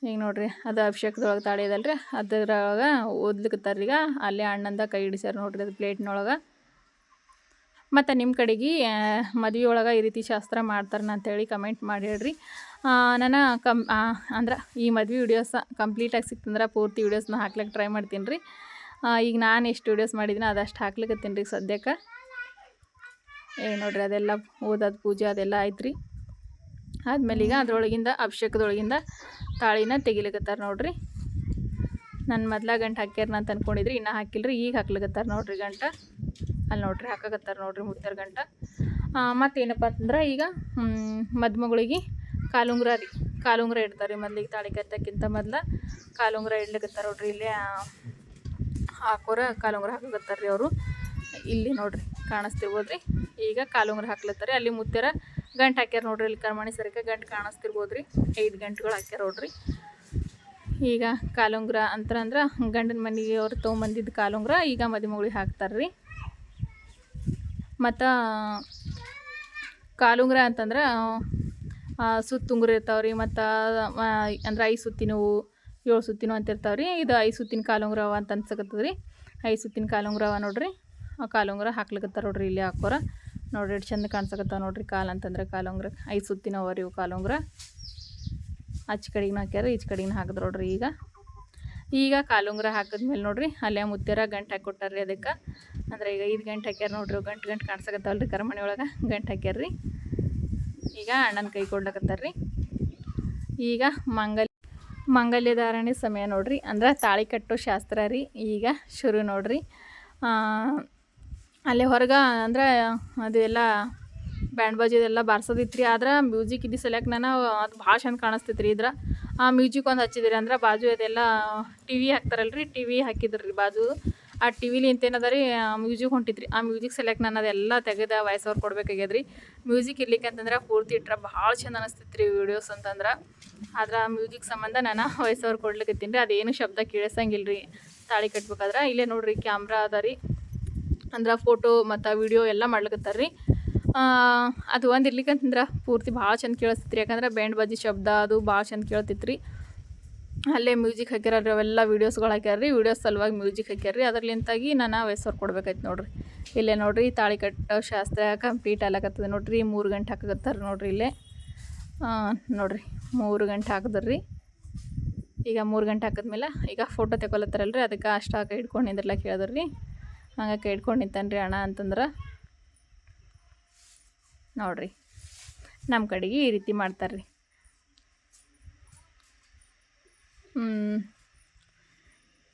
ಈಗ ನೋಡ್ರಿ, ಅದು ಅಭಿಷೇಕದೊಳಗೆ ತಾಳಿ ಅದಲ್ರಿ. ಅದ್ರೊಳಗೆ ಓದ್ಲಿಕತ್ತಾರ ಈಗ ಅಲ್ಲೇ ಅಣ್ಣಂದ ಕೈ ಹಿಡಿಸ್ಯಾರ ನೋಡ್ರಿ ಅದು ಪ್ಲೇಟ್ನೊಳಗೆ. ಮತ್ತು ನಿಮ್ಮ ಕಡೆಗೆ ಮದುವೆ ಒಳಗೆ ಈ ರೀತಿ ಶಾಸ್ತ್ರ ಮಾಡ್ತಾರನ ಅಂತೇಳಿ ಕಮೆಂಟ್ ಮಾಡಿ ಹೇಳ್ರಿ. ನಾನು ಕಮ್ ಅಂದ್ರೆ ಈ ಮದ್ವೆ ವಿಡಿಯೋಸ ಕಂಪ್ಲೀಟಾಗಿ ಸಿಕ್ತಂದ್ರೆ ಪೂರ್ತಿ ವೀಡಿಯೋಸ್ನ ಹಾಕ್ಲಿಕ್ಕೆ ಟ್ರೈ ಮಾಡ್ತೀನಿ ರೀ ಈಗ ನಾನು ಎಷ್ಟು ವೀಡಿಯೋಸ್ ಮಾಡಿದ್ದೀನಿ ಅದಷ್ಟು ಹಾಕ್ಲಿಕ್ಕತ್ತೀನಿ ತಿನ್ರಿ ಸದ್ಯಕ್ಕೆ. ಏ ನೋಡಿರಿ ಅದೆಲ್ಲ ಓದೋದು ಪೂಜೆ ಅದೆಲ್ಲ ಆಯ್ತು ರೀ ಆದ್ಮೇಲೆ ಈಗ ಅದ್ರೊಳಗಿಂದ ಅಭಿಷೇಕದೊಳಗಿಂದ ತಾಳಿನ ತೆಗಿಲಿಕತ್ತಾರ ನೋಡ್ರಿ. ನನ್ನ ಮೊದ್ಲ ಗಂಟು ಹಾಕ್ಯಾರ ಅಂತ ಅನ್ಕೊಂಡಿದ್ರಿ, ಇನ್ನೂ ಹಾಕಿಲ್ರಿ, ಈಗ ಹಾಕ್ಲಿಕತ್ತಾರ ನೋಡ್ರಿ ಗಂಟ. ಅಲ್ಲಿ ನೋಡ್ರಿ, ಹಾಕಕತ್ತಾರ ನೋಡ್ರಿ ಮುತ್ತಾರ ಗಂಟ. ಮತ್ತೇನಪ್ಪ ಅಂತಂದ್ರೆ ಈಗ ಮದುಮಗಳಿಗೆ ಕಾಲುಂಗ್ರ ರೀ, ಕಾಲುಂಗ್ರ ಇಡ್ತಾರೆ ಮೊದ್ಲಿಗೆ ತಾಳಿ ಕತ್ತಕ್ಕಿಂತ ಮೊದ್ಲು. ಕಾಲುಂಗ್ರ ಇಡ್ಲಿಕತ್ತಾರ ನೋಡ್ರಿ, ಇಲ್ಲಿ ಹಾಕೋರ ಕಾಲುಂಗ್ರ ಹಾಕಕತ್ತಾರ ರೀ ಅವರು. ಇಲ್ಲಿ ನೋಡ್ರಿ, ಕಾಣಿಸ್ತಿರ್ಬೋದ್ರಿ. ಈಗ ಕಾಲುಂಗ್ರ ಹಾಕ್ಲತ್ತಾರೆ, ಅಲ್ಲಿ ಮುತ್ಯಾರ ಗಂಟು ಹಾಕ್ಯಾರ ನೋಡ್ರಿ ಇಲ್ಲಿ ಕರ್ಮಣಿ ಸರಿಕೆ ಗಂಟು ಕಾಣಿಸ್ತಿರ್ಬೋದ್ರಿ. ಐದು ಗಂಟೆಗಳು ಹಾಕ್ಯಾರ ನೋಡ್ರಿ. ಈಗ ಕಾಲುಂಗ್ರ ಅಂತರ ಅಂದ್ರೆ ಗಂಡನ ಮನೆಗೆ ಅವ್ರು ತೊಗೊಂಬಂದಿದ್ದು ಕಾಲುಂಗ್ರ ಈಗ ಮದುಮಗಳಿಗೆ ಹಾಕ್ತಾರೆ ರೀ ಮತ್ತು ಕಾಲುಂಗ್ರ ಅಂತಂದ್ರೆ ಸುತ್ತುಂಗ್ರ ಇರ್ತಾವೆ ರೀ ಮತ್ತು ಅಂದ್ರೆ ಐದು ಸುತ್ತಿನವು ಏಳು ಸುತ್ತಿನವು ಅಂತ ಇರ್ತಾವೆ ರೀ ಇದು ಐದು ಸುತ್ತಿನ ಕಾಲುಂಗ್ರವ ಅಂತ ಅನ್ಸಕತ್ತದ ರೀ ಐದು ಸುತ್ತಿನ ಕಾಲುಂಗ್ರವ ನೋಡ್ರಿ. ಆ ಕಾಲುಂಗ್ರ ಹಾಕ್ಲಿಕತ್ತಾರ ನೋಡ್ರಿ ಇಲ್ಲಿ ಹಾಕೋರ. ನೋಡ್ರಿ ಎಷ್ಟು ಚಂದ ಕಾಣ್ಸಕತ್ತಾವ ನೋಡ್ರಿ ಕಾಲು ಅಂತಂದ್ರೆ ಕಾಲುಂಗ್ರ ಐದು ಸುತ್ತಿನ ರೀ ಇವು ಕಾಲುಂಗ್ರ ಆಚೆ ಕಡೆಗಿನ ಹಾಕ್ಯಾರ, ಈಚೆ ಕಡೆಗಿನ ಹಾಕಿದ್ರು ನೋಡ್ರಿ ಈಗ. ಈಗ ಕಾಲುಂಗ್ರ ಹಾಕಿದ್ಮೇಲೆ ನೋಡ್ರಿ ಅಲ್ಲೇ ಮುತ್ತೆರ ಗಂಟು ಹಾಕಿ ಕೊಟ್ಟಾರ್ರಿ ಅದಕ್ಕೆ. ಅಂದ್ರೆ ಈಗ ಐದು ಗಂಟೆ ಹಾಕ್ಯಾರ ನೋಡ್ರಿ ಗಂಟು ಗಂಟು ಕಾಣ್ಸಕತ್ತಾವಲ್ರಿ ಕರಮಣಿ ಒಳಗೆ. ಗಂಟು ಹಾಕ್ಯಾರ್ರಿ. ಈಗ ಅಣ್ಣನ ಕೈ ಕೊಡ್ಲಕತ್ತಾರ್ರಿ. ಈಗ ಮಂಗಲ್ ಮಂಗಲ್ಯ ಧಾರಣೆ ಸಮಯ ನೋಡ್ರಿ. ಅಂದ್ರೆ ತಾಳಿ ಕಟ್ಟೋ ಶಾಸ್ತ್ರ ರೀ ಈಗ ಶುರು ನೋಡ್ರಿ. ಅಲ್ಲೇ ಹೊರಗೆ ಅಂದ್ರೆ ಅದೆಲ್ಲ ಬ್ಯಾಂಡ್ ಬಾಜಿದೆಲ್ಲ ಬಾರ್ಸೋದಿತ್ತು ರೀ ಆದ್ರೆ ಮ್ಯೂಸಿಕ್ ಇದು ಸೆಲೆಕ್ಟ್ ನಾನು ಅದು ಭಾಳ ಚಂದ ಕಾಣಿಸ್ತೈತ್ರಿ ಇದ್ರ. ಆ ಮ್ಯೂಸಿಕ್ ಒಂದು ಹಚ್ಚಿದ್ರಿ ಅಂದ್ರೆ ಬಾಜು ಅದೆಲ್ಲ ಟಿ ವಿ ಹಾಕ್ತಾರಲ್ಲ ಟಿ ವಿ ಹಾಕಿದ್ರು ರೀ ಬಾಜು. ಆ ಟಿ ವಿಲಿ ಇಂತೇನದ ರೀ ಮ್ಯೂಸಿಕ್ ಹೊಂಟಿತ್ತು ರೀ ಆ ಮ್ಯೂಸಿಕ್ ಸೆಲೆಕ್ಟ್ ನಾನು ಅದೆಲ್ಲ ತೆಗೆದ ವಾಯ್ಸ್ ಅವ್ರು ರೀ ಮ್ಯೂಸಿಕ್ ಇರ್ಲಿಕ್ಕೆ ಅಂತಂದ್ರೆ ಪೂರ್ತಿ ಇಟ್ರೆ ಭಾಳ ಚಂದ ಅನಿಸ್ತೈತೆ ರೀ ವೀಡಿಯೋಸ್ ಅಂತಂದ್ರೆ. ಆದ್ರೆ ಆ ಮ್ಯೂಸಿಕ್ ಸಂಬಂಧ ನಾನು ವಾಯ್ಸ್ ಅವ್ರು ಕೊಡ್ಲಿಕ್ಕೆ ರೀ. ಅದೇನು ಶಬ್ದ ಕೇಳಿಸಂಗಿಲ್ಲ ರೀ ತಾಳಿ ಕಟ್ಬೇಕಾದ್ರೆ. ಇಲ್ಲೇ ನೋಡ್ರಿ ಕ್ಯಾಮ್ರಾ ಅದ ರೀ ಅಂದ್ರೆ ಫೋಟೋ ಮತ್ತು ವಿಡಿಯೋ ಎಲ್ಲ ಮಾಡ್ಲಿಕ್ಕತ್ತಾರ ರೀ. ಅದು ಒಂದು ಇರ್ಲಿಕ್ಕಂತಂದ್ರೆ ಪೂರ್ತಿ ಭಾಳ ಚಂದ ಕೇಳಿಸ್ತೈತಿ ಯಾಕಂದ್ರೆ ಬ್ಯಾಂಡ್ ಬಾಜಿ ಶಬ್ದ ಅದು ಭಾಳ ಚಂದ ಕೇಳ್ತಿತ್ತು ರೀ ಅಲ್ಲೇ ಮ್ಯೂಸಿಕ್ ಹಾಕ್ಯಾರ ಅವೆಲ್ಲ ವೀಡಿಯೋಸ್ಗಳು ಹಾಕ್ಯಾರ ರೀ. ವೀಡಿಯೋಸ್ ಸಲುವಾಗಿ ಮ್ಯೂಸಿಕ್ ಹಾಕ್ಯಾರ ರೀ. ಅದ್ರಲಿಂತಾಗಿ ನಾನು ವಯಸ್ಸವ್ರು ಕೊಡ್ಬೇಕಾಯ್ತು ನೋಡ್ರಿ. ಇಲ್ಲೇ ನೋಡ್ರಿ ತಾಳಿ ಕಟ್ಟೋ ಶಾಸ್ತ್ರ ಕಂಪ್ಲೀಟ್ ಆಗ್ಲಕತ್ತದ ನೋಡ್ರಿ. ಮೂರು ಗಂಟೆ ಹಾಕಕತ್ತಾರ ನೋಡ್ರಿ ಇಲ್ಲೇ. ನೋಡ್ರಿ ಮೂರು ಗಂಟೆ ಹಾಕಿದ್ರಿ ಈಗ ಮೂರು ಗಂಟೆ ಹಾಕಿದ್ಮೇಲೆ ಈಗ ಫೋಟೋ ತಗೊಳತ್ತಾರಲ್ರಿ ಅದಕ್ಕೆ ಅಷ್ಟು ಹಾಕಿ ಹಿಡ್ಕೊಂಡು ನಿಂದ್ರಲ್ಲ ಕೇಳಿದ್ರಿ ಹಂಗೆ ಕೇಳ್ಕೊಂಡು ನಿಂತಾನ್ರಿ ಅಣ್ಣ ಅಂತಂದ್ರೆ, ನೋಡ್ರಿ ನಮ್ಮ ಕಡೆಗೆ ಈ ರೀತಿ ಮಾಡ್ತಾರೆ ರೀ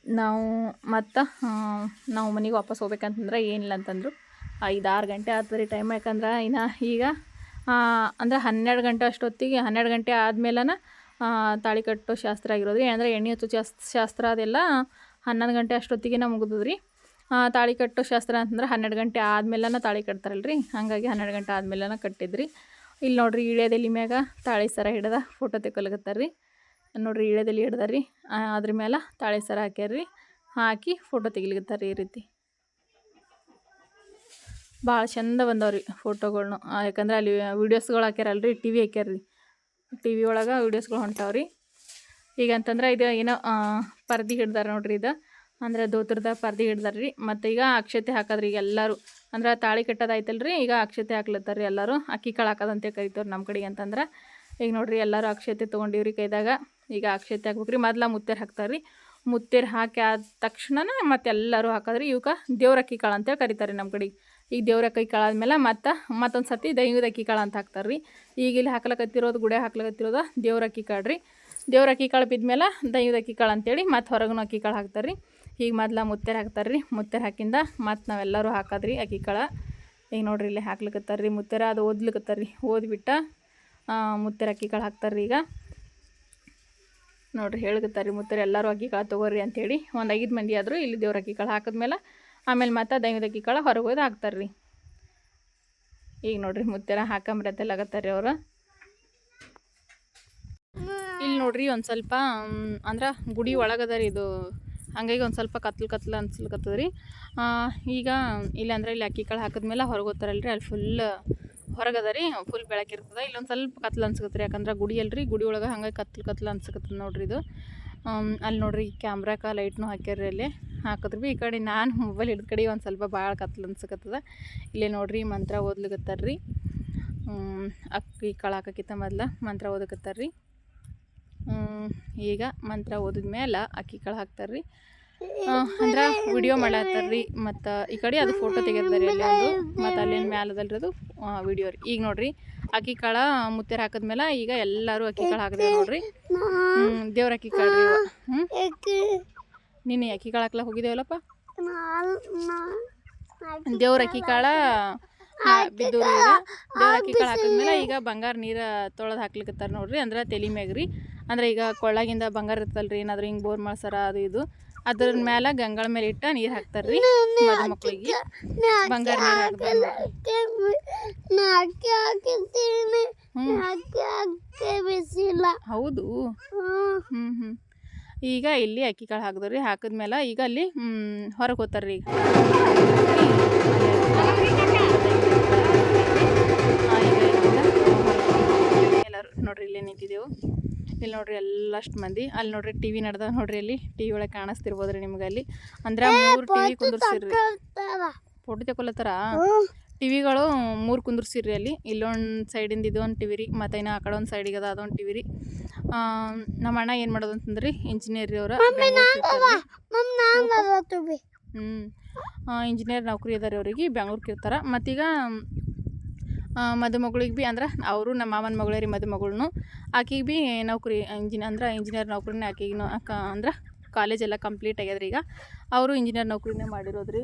ನಾವು ಮತ್ತು ನಾವು ಮನೆಗೆ ವಾಪಸ್ ಹೋಗ್ಬೇಕಂತಂದ್ರೆ ಏನಿಲ್ಲ ಅಂತಂದರು ಐದು ಆರು ಗಂಟೆ ಆಗ್ತದೆ ರೀ ಟೈಮ್ ಯಾಕಂದ್ರೆ ಇನ್ನು ಈಗ ಅಂದರೆ ಹನ್ನೆರಡು ಗಂಟೆ ಅಷ್ಟೊತ್ತಿಗೆ, ಹನ್ನೆರಡು ಗಂಟೆ ಆದ್ಮೇಲೆ ತಾಳಿ ಕಟ್ಟೋ ಶಾಸ್ತ್ರ ಆಗಿರೋದು ರೀ ಅಂದರೆ ಎಣ್ಣೆ ಹಚ್ಚೋ ಶಾಸ್ತ್ರ ಅದೆಲ್ಲ ಹನ್ನೊಂದು ಗಂಟೆ ಅಷ್ಟೊತ್ತಿಗೆ ಮುಗಿದದು ರೀ ತಾಳಿ ಕಟ್ಟೋ ಶಾಸ್ತ್ರ ಅಂತಂದ್ರೆ ಹನ್ನೆರಡು ಗಂಟೆ ಆದ್ಮೇಲೆ ತಾಳಿ ಕಟ್ತಾರಲ್ಲ ರೀ ಹಾಗಾಗಿ ಹನ್ನೆರಡು ಗಂಟೆ ಆದ್ಮೇಲೆ ಕಟ್ಟಿದ್ರಿ. ಇಲ್ಲಿ ನೋಡ್ರಿ ಇಳ್ಯದೆಲೆ ಮ್ಯಾಗ ತಾಳಿ ಸರ ಹಿಡ್ದ ಫೋಟೋ ತೆಕ್ಕೊಲಕತ್ತಾರ ರೀ ನೋಡಿರಿ ಇಳ್ಯದೆಲೆ ಹಿಡ್ದಾರ ರೀ ಅದ್ರ ಮೇಲೆ ತಾಳಿ ಸರ ಹಾಕ್ಯಾರ ರೀ ಹಾಕಿ ಫೋಟೋ ತೆಗಿಲಿಕತ್ತಾರ ಈ ರೀತಿ. ಭಾಳ ಚಂದ ಬಂದವ್ರಿ ಫೋಟೋಗಳ್ನು ಯಾಕಂದ್ರೆ ಅಲ್ಲಿ ವೀಡಿಯೋಸ್ಗಳು ಹಾಕ್ಯಾರಲ್ರಿ ಟಿ ವಿ ಹಾಕ್ಯಾರ ರೀ ಟಿ ವಿ ಒಳಗೆ ವೀಡಿಯೋಸ್ಗಳು ಹೊಂಟಾವ್ರಿ. ಈಗ ಅಂತಂದ್ರೆ ಇದು ಏನೋ ಪರ್ದಿ ಹಿಡ್ದಾರ ನೋಡ್ರಿ ಇದು. ಅಂದ್ರೆ ದೋತ್ರದ ಪರ್ದಿ ಹಿಡ್ದಾರ ರೀ ಮತ್ತು ಈಗ ಅಕ್ಷತೆ ಹಾಕದ್ರಿ ಈಗ ಎಲ್ಲರೂ. ಅಂದ್ರೆ ತಾಳಿ ಕಟ್ಟೋದಾಯ್ತಲ್ಲ ರೀ ಈಗ ಅಕ್ಷತೆ ಹಾಕ್ಲತ್ತಾರ್ರಿ ಎಲ್ಲರೂ. ಅಕ್ಕಿ ಕಾಳು ಹಾಕೋದಂತೆ ಕರಿತವ್ರು ನಮ್ಮ ಕಡೆಗೆ ಅಂತಂದ್ರೆ. ಈಗ ನೋಡಿರಿ ಎಲ್ಲರೂ ಅಕ್ಷತೆ ತೊಗೊಂಡಿವ್ರಿ ಕೈದಾಗ. ಈಗ ಅಕ್ಷತೆ ಹಾಕ್ಬೇಕ್ರಿ, ಮೊದ್ಲ ಮುತ್ತೇರು ಹಾಕ್ತಾರೆ ಮುತ್ತೇರು ಹಾಕಿ ಆದ ತಕ್ಷಣ ಮತ್ತೆ ಎಲ್ಲರೂ ಹಾಕಿದ್ರಿ. ಇವಕ್ಕೆ ದೇವ್ರ ಅಕ್ಕಿ ಕಾಳು ಅಂತೇಳಿ ಕರಿತಾರೆ ನಮ್ಮ ಕಡೆಗೆ. ಈಗ ದೇವ್ರ ಅಕ್ಕಿ ಕಾಳು ಆದಮೇಲೆ ಮತ್ತು ಮತ್ತೊಂದು ಸರ್ತಿ ದೈವದ ಅಕ್ಕಿ ಕಾಳು ಅಂತ ಹಾಕ್ತಾರೆ ರೀ ಈಗ ಇಲ್ಲಿ ಹಾಕ್ಲಕತ್ತಿರೋದು ಗುಡೆ ಹಾಕ್ಲಕತ್ತಿರೋದು ದೇವ್ರ ಅಕ್ಕಿ ಕಾಳು ರೀ ದೇವ್ರ ಅಕ್ಕಿ ಕಾಳು ಬಿದ್ಮೇಲೆ ದೈವದ ಅಕ್ಕಿ ಕಾಳು ಅಂತೇಳಿ ಮತ್ತೆ ಹೊರಗೂ ಅಕ್ಕಿ ಕಾಳು ಹಾಕ್ತಾರೆ ರೀ ಈಗ ಮೊದ್ಲು ಮುತ್ತೆ ಹಾಕ್ತಾರೆ ರೀ ಮುತ್ತೆ ಹಾಕಿಂದ ಮತ್ತು ನಾವೆಲ್ಲರೂ ಹಾಕೋದ್ರಿ ಅಕ್ಕಿ ಕಾಳು. ಈಗ ನೋಡ್ರಿ ಇಲ್ಲಿ ಹಾಕ್ಲಿಕ್ಕತ್ತಾರೆ ರೀ ಮುತ್ತೆರ ಅದು ಓದ್ಲಿಕ್ಕತ್ತಾರೆ ರೀ ಓದ್ಬಿಟ್ಟು ಮುತ್ತೆರ ಅಕ್ಕಿ ಕಾಳು ಹಾಕ್ತಾರೆ ರೀ ಈಗ. ನೋಡ್ರಿ ಹೇಳ್ಕತ್ತಾರೆ ಮುತ್ತೆರ ಎಲ್ಲರೂ ಅಕ್ಕಿ ಕಾಳು ತೊಗೋರಿ ಅಂಥೇಳಿ ಒಂದು ಐದು ಮಂದಿ ಆದರೂ ಇಲ್ಲಿ ದೇವ್ರ ಅಕ್ಕಿ ಕಾಳು ಹಾಕಿದ್ಮೇಲೆ ಆಮೇಲೆ ಮತ್ತೆ ದೈವದ ಅಕ್ಕಿ ಕಾಳು ಹೊರಗೆ ಹೋಯ್ದು ಹಾಕ್ತಾರೆ ರೀ ಈಗ ನೋಡ್ರಿ ಮುತ್ತೆರ ಹಾಕಂಬ್ರತ್ತೆಲ್ಲ ಆಗತ್ತಾರೆ ಅವರು. ಇಲ್ಲಿ ನೋಡ್ರಿ ಒಂದು ಸ್ವಲ್ಪ ಅಂದ್ರೆ ಗುಡಿ ಒಳಗದ ರೀ ಇದು ಹಂಗಾಗಿ ಒಂದು ಸ್ವಲ್ಪ ಕತ್ಲು ಕತ್ಲು ಅನ್ಸ್ಲಿಕತ್ತದ ರೀ ಈಗ ಇಲ್ಲ ಅಂದ್ರೆ ಇಲ್ಲಿ ಅಕ್ಕಿ ಕಾಳು ಹಾಕಿದ್ಮೇಲೆ ಹೊರಗೆ ಹೋಗ್ತಾರಲ್ಲ ರೀ ಅಲ್ಲಿ ಫುಲ್ ಹೊರಗದ ರೀ ಫುಲ್ ಬೆಳಕಿರ್ತದೆ ಇಲ್ಲೊಂದು ಸ್ವಲ್ಪ ಕತ್ಲು ಅನ್ಸ್ಕತ್ತೆ ರೀ ಯಾಕಂದ್ರೆ ಗುಡಿ ಅಲ್ರಿ, ಗುಡಿ ಒಳಗೆ ಹಂಗಾಗಿ ಕತ್ಲು ಕತ್ಲು ಅನ್ಸಕತ್ತದ ನೋಡ್ರಿ ಇದು. ಅಲ್ಲಿ ನೋಡ್ರಿ ಕ್ಯಾಮ್ರಾಕ ಲೈಟ್ನು ಹಾಕ್ಯಾರ್ರಿ ಅಲ್ಲಿ, ಹಾಕಿದ್ರು ಭೀ ಈ ಕಡೆ ನಾನು ಮೊಬೈಲ್ ಹಿಡಿದ ಕಡೆ ಒಂದು ಸ್ವಲ್ಪ ಭಾಳ ಕತ್ಲು ಅನ್ಸಕತ್ತದ. ಇಲ್ಲೇ ನೋಡ್ರಿ ಮಂತ್ರ ಓದ್ಲಿಕತ್ತಾರ ರೀ ಅಕ್ಕಿ ಕಾಳು ಹಾಕಕ್ಕಿಂತ ಮೊದ್ಲು ಮಂತ್ರ ಓದಕತ್ತಾರ ರೀ ಈಗ ಮಂತ್ರ ಓದಿದ ಮೇಲೆ ಅಕ್ಕಿ ಕಾಳು ಹಾಕ್ತಾರೆ ರೀ ಅಂದ್ರೆ ವಿಡಿಯೋ ಮಾಡತ್ತಾರ್ರಿ. ಮತ್ತು ಈ ಕಡೆ ಅದು ಫೋಟೋ ತೆಗೆದಾರಿ ಅಲ್ಲಿ ಒಂದು ಮತ್ತು ಅಲ್ಲೇನು ಅದು ವಿಡಿಯೋ ರೀ. ಈಗ ನೋಡ್ರಿ ಅಕ್ಕಿ ಕಾಳ ಮುತ್ತೆರ ಹಾಕಿದ್ಮೇಲೆ ಈಗ ಎಲ್ಲರೂ ಅಕ್ಕಿ ಕಾಳು ಹಾಕಿದೆ ನೋಡ್ರಿ. ದೇವ್ರ ಅಕ್ಕಿ ಕಾಳು ರೀ. ಹ್ಞೂ ನಿನ್ನೆ ಅಕ್ಕಿ ಕಾಳು ಹಾಕ್ಲಕ್ಕೆ ಹೋಗಿದ್ದೇವಲ್ಲಪ್ಪ? ದೇವ್ರ ಅಕ್ಕಿ ಕಾಳ ಬಿದ್ದು ದೇವ್ರ ಅಕ್ಕಿ ಕಾಳು ಹಾಕಿದ್ಮೇಲೆ ಈಗ ಬಂಗಾರ ನೀರು ತೊಳೆದು ಹಾಕ್ಲಿಕ್ಕತ್ತಾರ ನೋಡ್ರಿ ಅಂದ್ರೆ ತಲೆ ಮ್ಯಾಗ್ರಿ ಅಂದ್ರೆ ಈಗ ಕೊಳ್ಳಾಗಿಂದ ಬಂಗಾರ ಇರ್ತಲ್ರಿ ಏನಾದ್ರು ಹಿಂಗೆ ಬೋರ್ ಮಾಡ್ಸಾರ ಅದು ಇದು ಅದ್ರ ಮೇಲೆ ಗಂಗಳ ಮೇಲೆ ಇಟ್ಟ ನೀರು ಹಾಕ್ತಾರ್ರಿ ರೀ ಮಕ್ಕಳಿಗೆ ಬಂಗಾರ ನೀರು ಹೌದು. ಹ್ಞೂ ಹ್ಞೂ ಈಗ ಇಲ್ಲಿ ಅಕ್ಕಿ ಕಾಳು ಹಾಕಿದ್ರಿ ಹಾಕಿದ್ಮೇಲೆ ಈಗ ಅಲ್ಲಿ ಹೊರಗೆ ಹೋಗ್ತಾರ್ರಿ ಈಗ. ಎಲ್ಲರೂ ನೋಡ್ರಿ ಇಲ್ಲೇ ನಿಂತಿದ್ದೆವು. ಇಲ್ಲಿ ನೋಡ್ರಿ ಎಲ್ಲಷ್ಟು ಮಂದಿ. ಅಲ್ಲಿ ನೋಡ್ರಿ ಟಿ ವಿ ನಡ್ದ ನೋಡ್ರಿ ಅಲ್ಲಿ. ಟಿ ವಿ ಒಳಗೆ ಕಾಣಿಸ್ತಿರ್ಬೋದ್ರಿ ನಿಮ್ಗೆ ಅಲ್ಲಿ. ಅಂದ್ರೆ ಮೂರು ಟಿ ವಿ ಕುಂದಿರ್ಸಿರ್ರಿ. ಫೋಟೋ ತಗೊಳತ್ತಾರ ಟಿವಿಗಳು ಮೂರು ಕುಂದಿರ್ಸಿರ್ರಿ ಅಲ್ಲಿ. ಇಲ್ಲೊಂದು ಸೈಡಿಂದ ಇದೊಂದು ಟಿ ವಿ ರೀ ಮತ್ತು ಇನ್ನು ಆ ಕಡೆ ಒಂದು ಸೈಡಿಗೆ ಅದ ಅದೊಂದು ಟಿವಿ ರೀ. ನಮ್ಮ ಅಣ್ಣ ಏನು ಮಾಡೋದು ಅಂತಂದ್ರಿ ಇಂಜಿನಿಯರ್ ಅವ್ರ. ಹ್ಞೂ ಇಂಜಿನಿಯರ್ ನೌಕರಿ ಅದಾರ ಅವ್ರಿಗೆ ಬೆಂಗ್ಳೂರ್ಗೆ ಇರ್ತಾರೆ. ಮತ್ತೀಗ ಮದುಮಗಳಿಗೆ ಭೀ ಅಂದ್ರೆ ಅವರು ನಮ್ಮ ಮಾವನ ಮಗಳೇ ರೀ ಮದುಮಗಳ್ನು. ಆಕೆಗೆ ಭೀ ನೌಕರಿ ಇಂಜಿನ್ ಅಂದ್ರೆ ಇಂಜಿನಿಯರ್ ನೌಕರಿನೇ ಆಕೆಗೆ ಅಕ್ಕ ಅಂದ್ರೆ ಕಾಲೇಜ್ ಎಲ್ಲ ಕಂಪ್ಲೀಟ್ ಆಗ್ಯದ್ರಿ ಈಗ. ಅವರು ಇಂಜಿನಿಯರ್ ನೌಕರಿನೇ ಮಾಡಿರೋದ್ರಿ.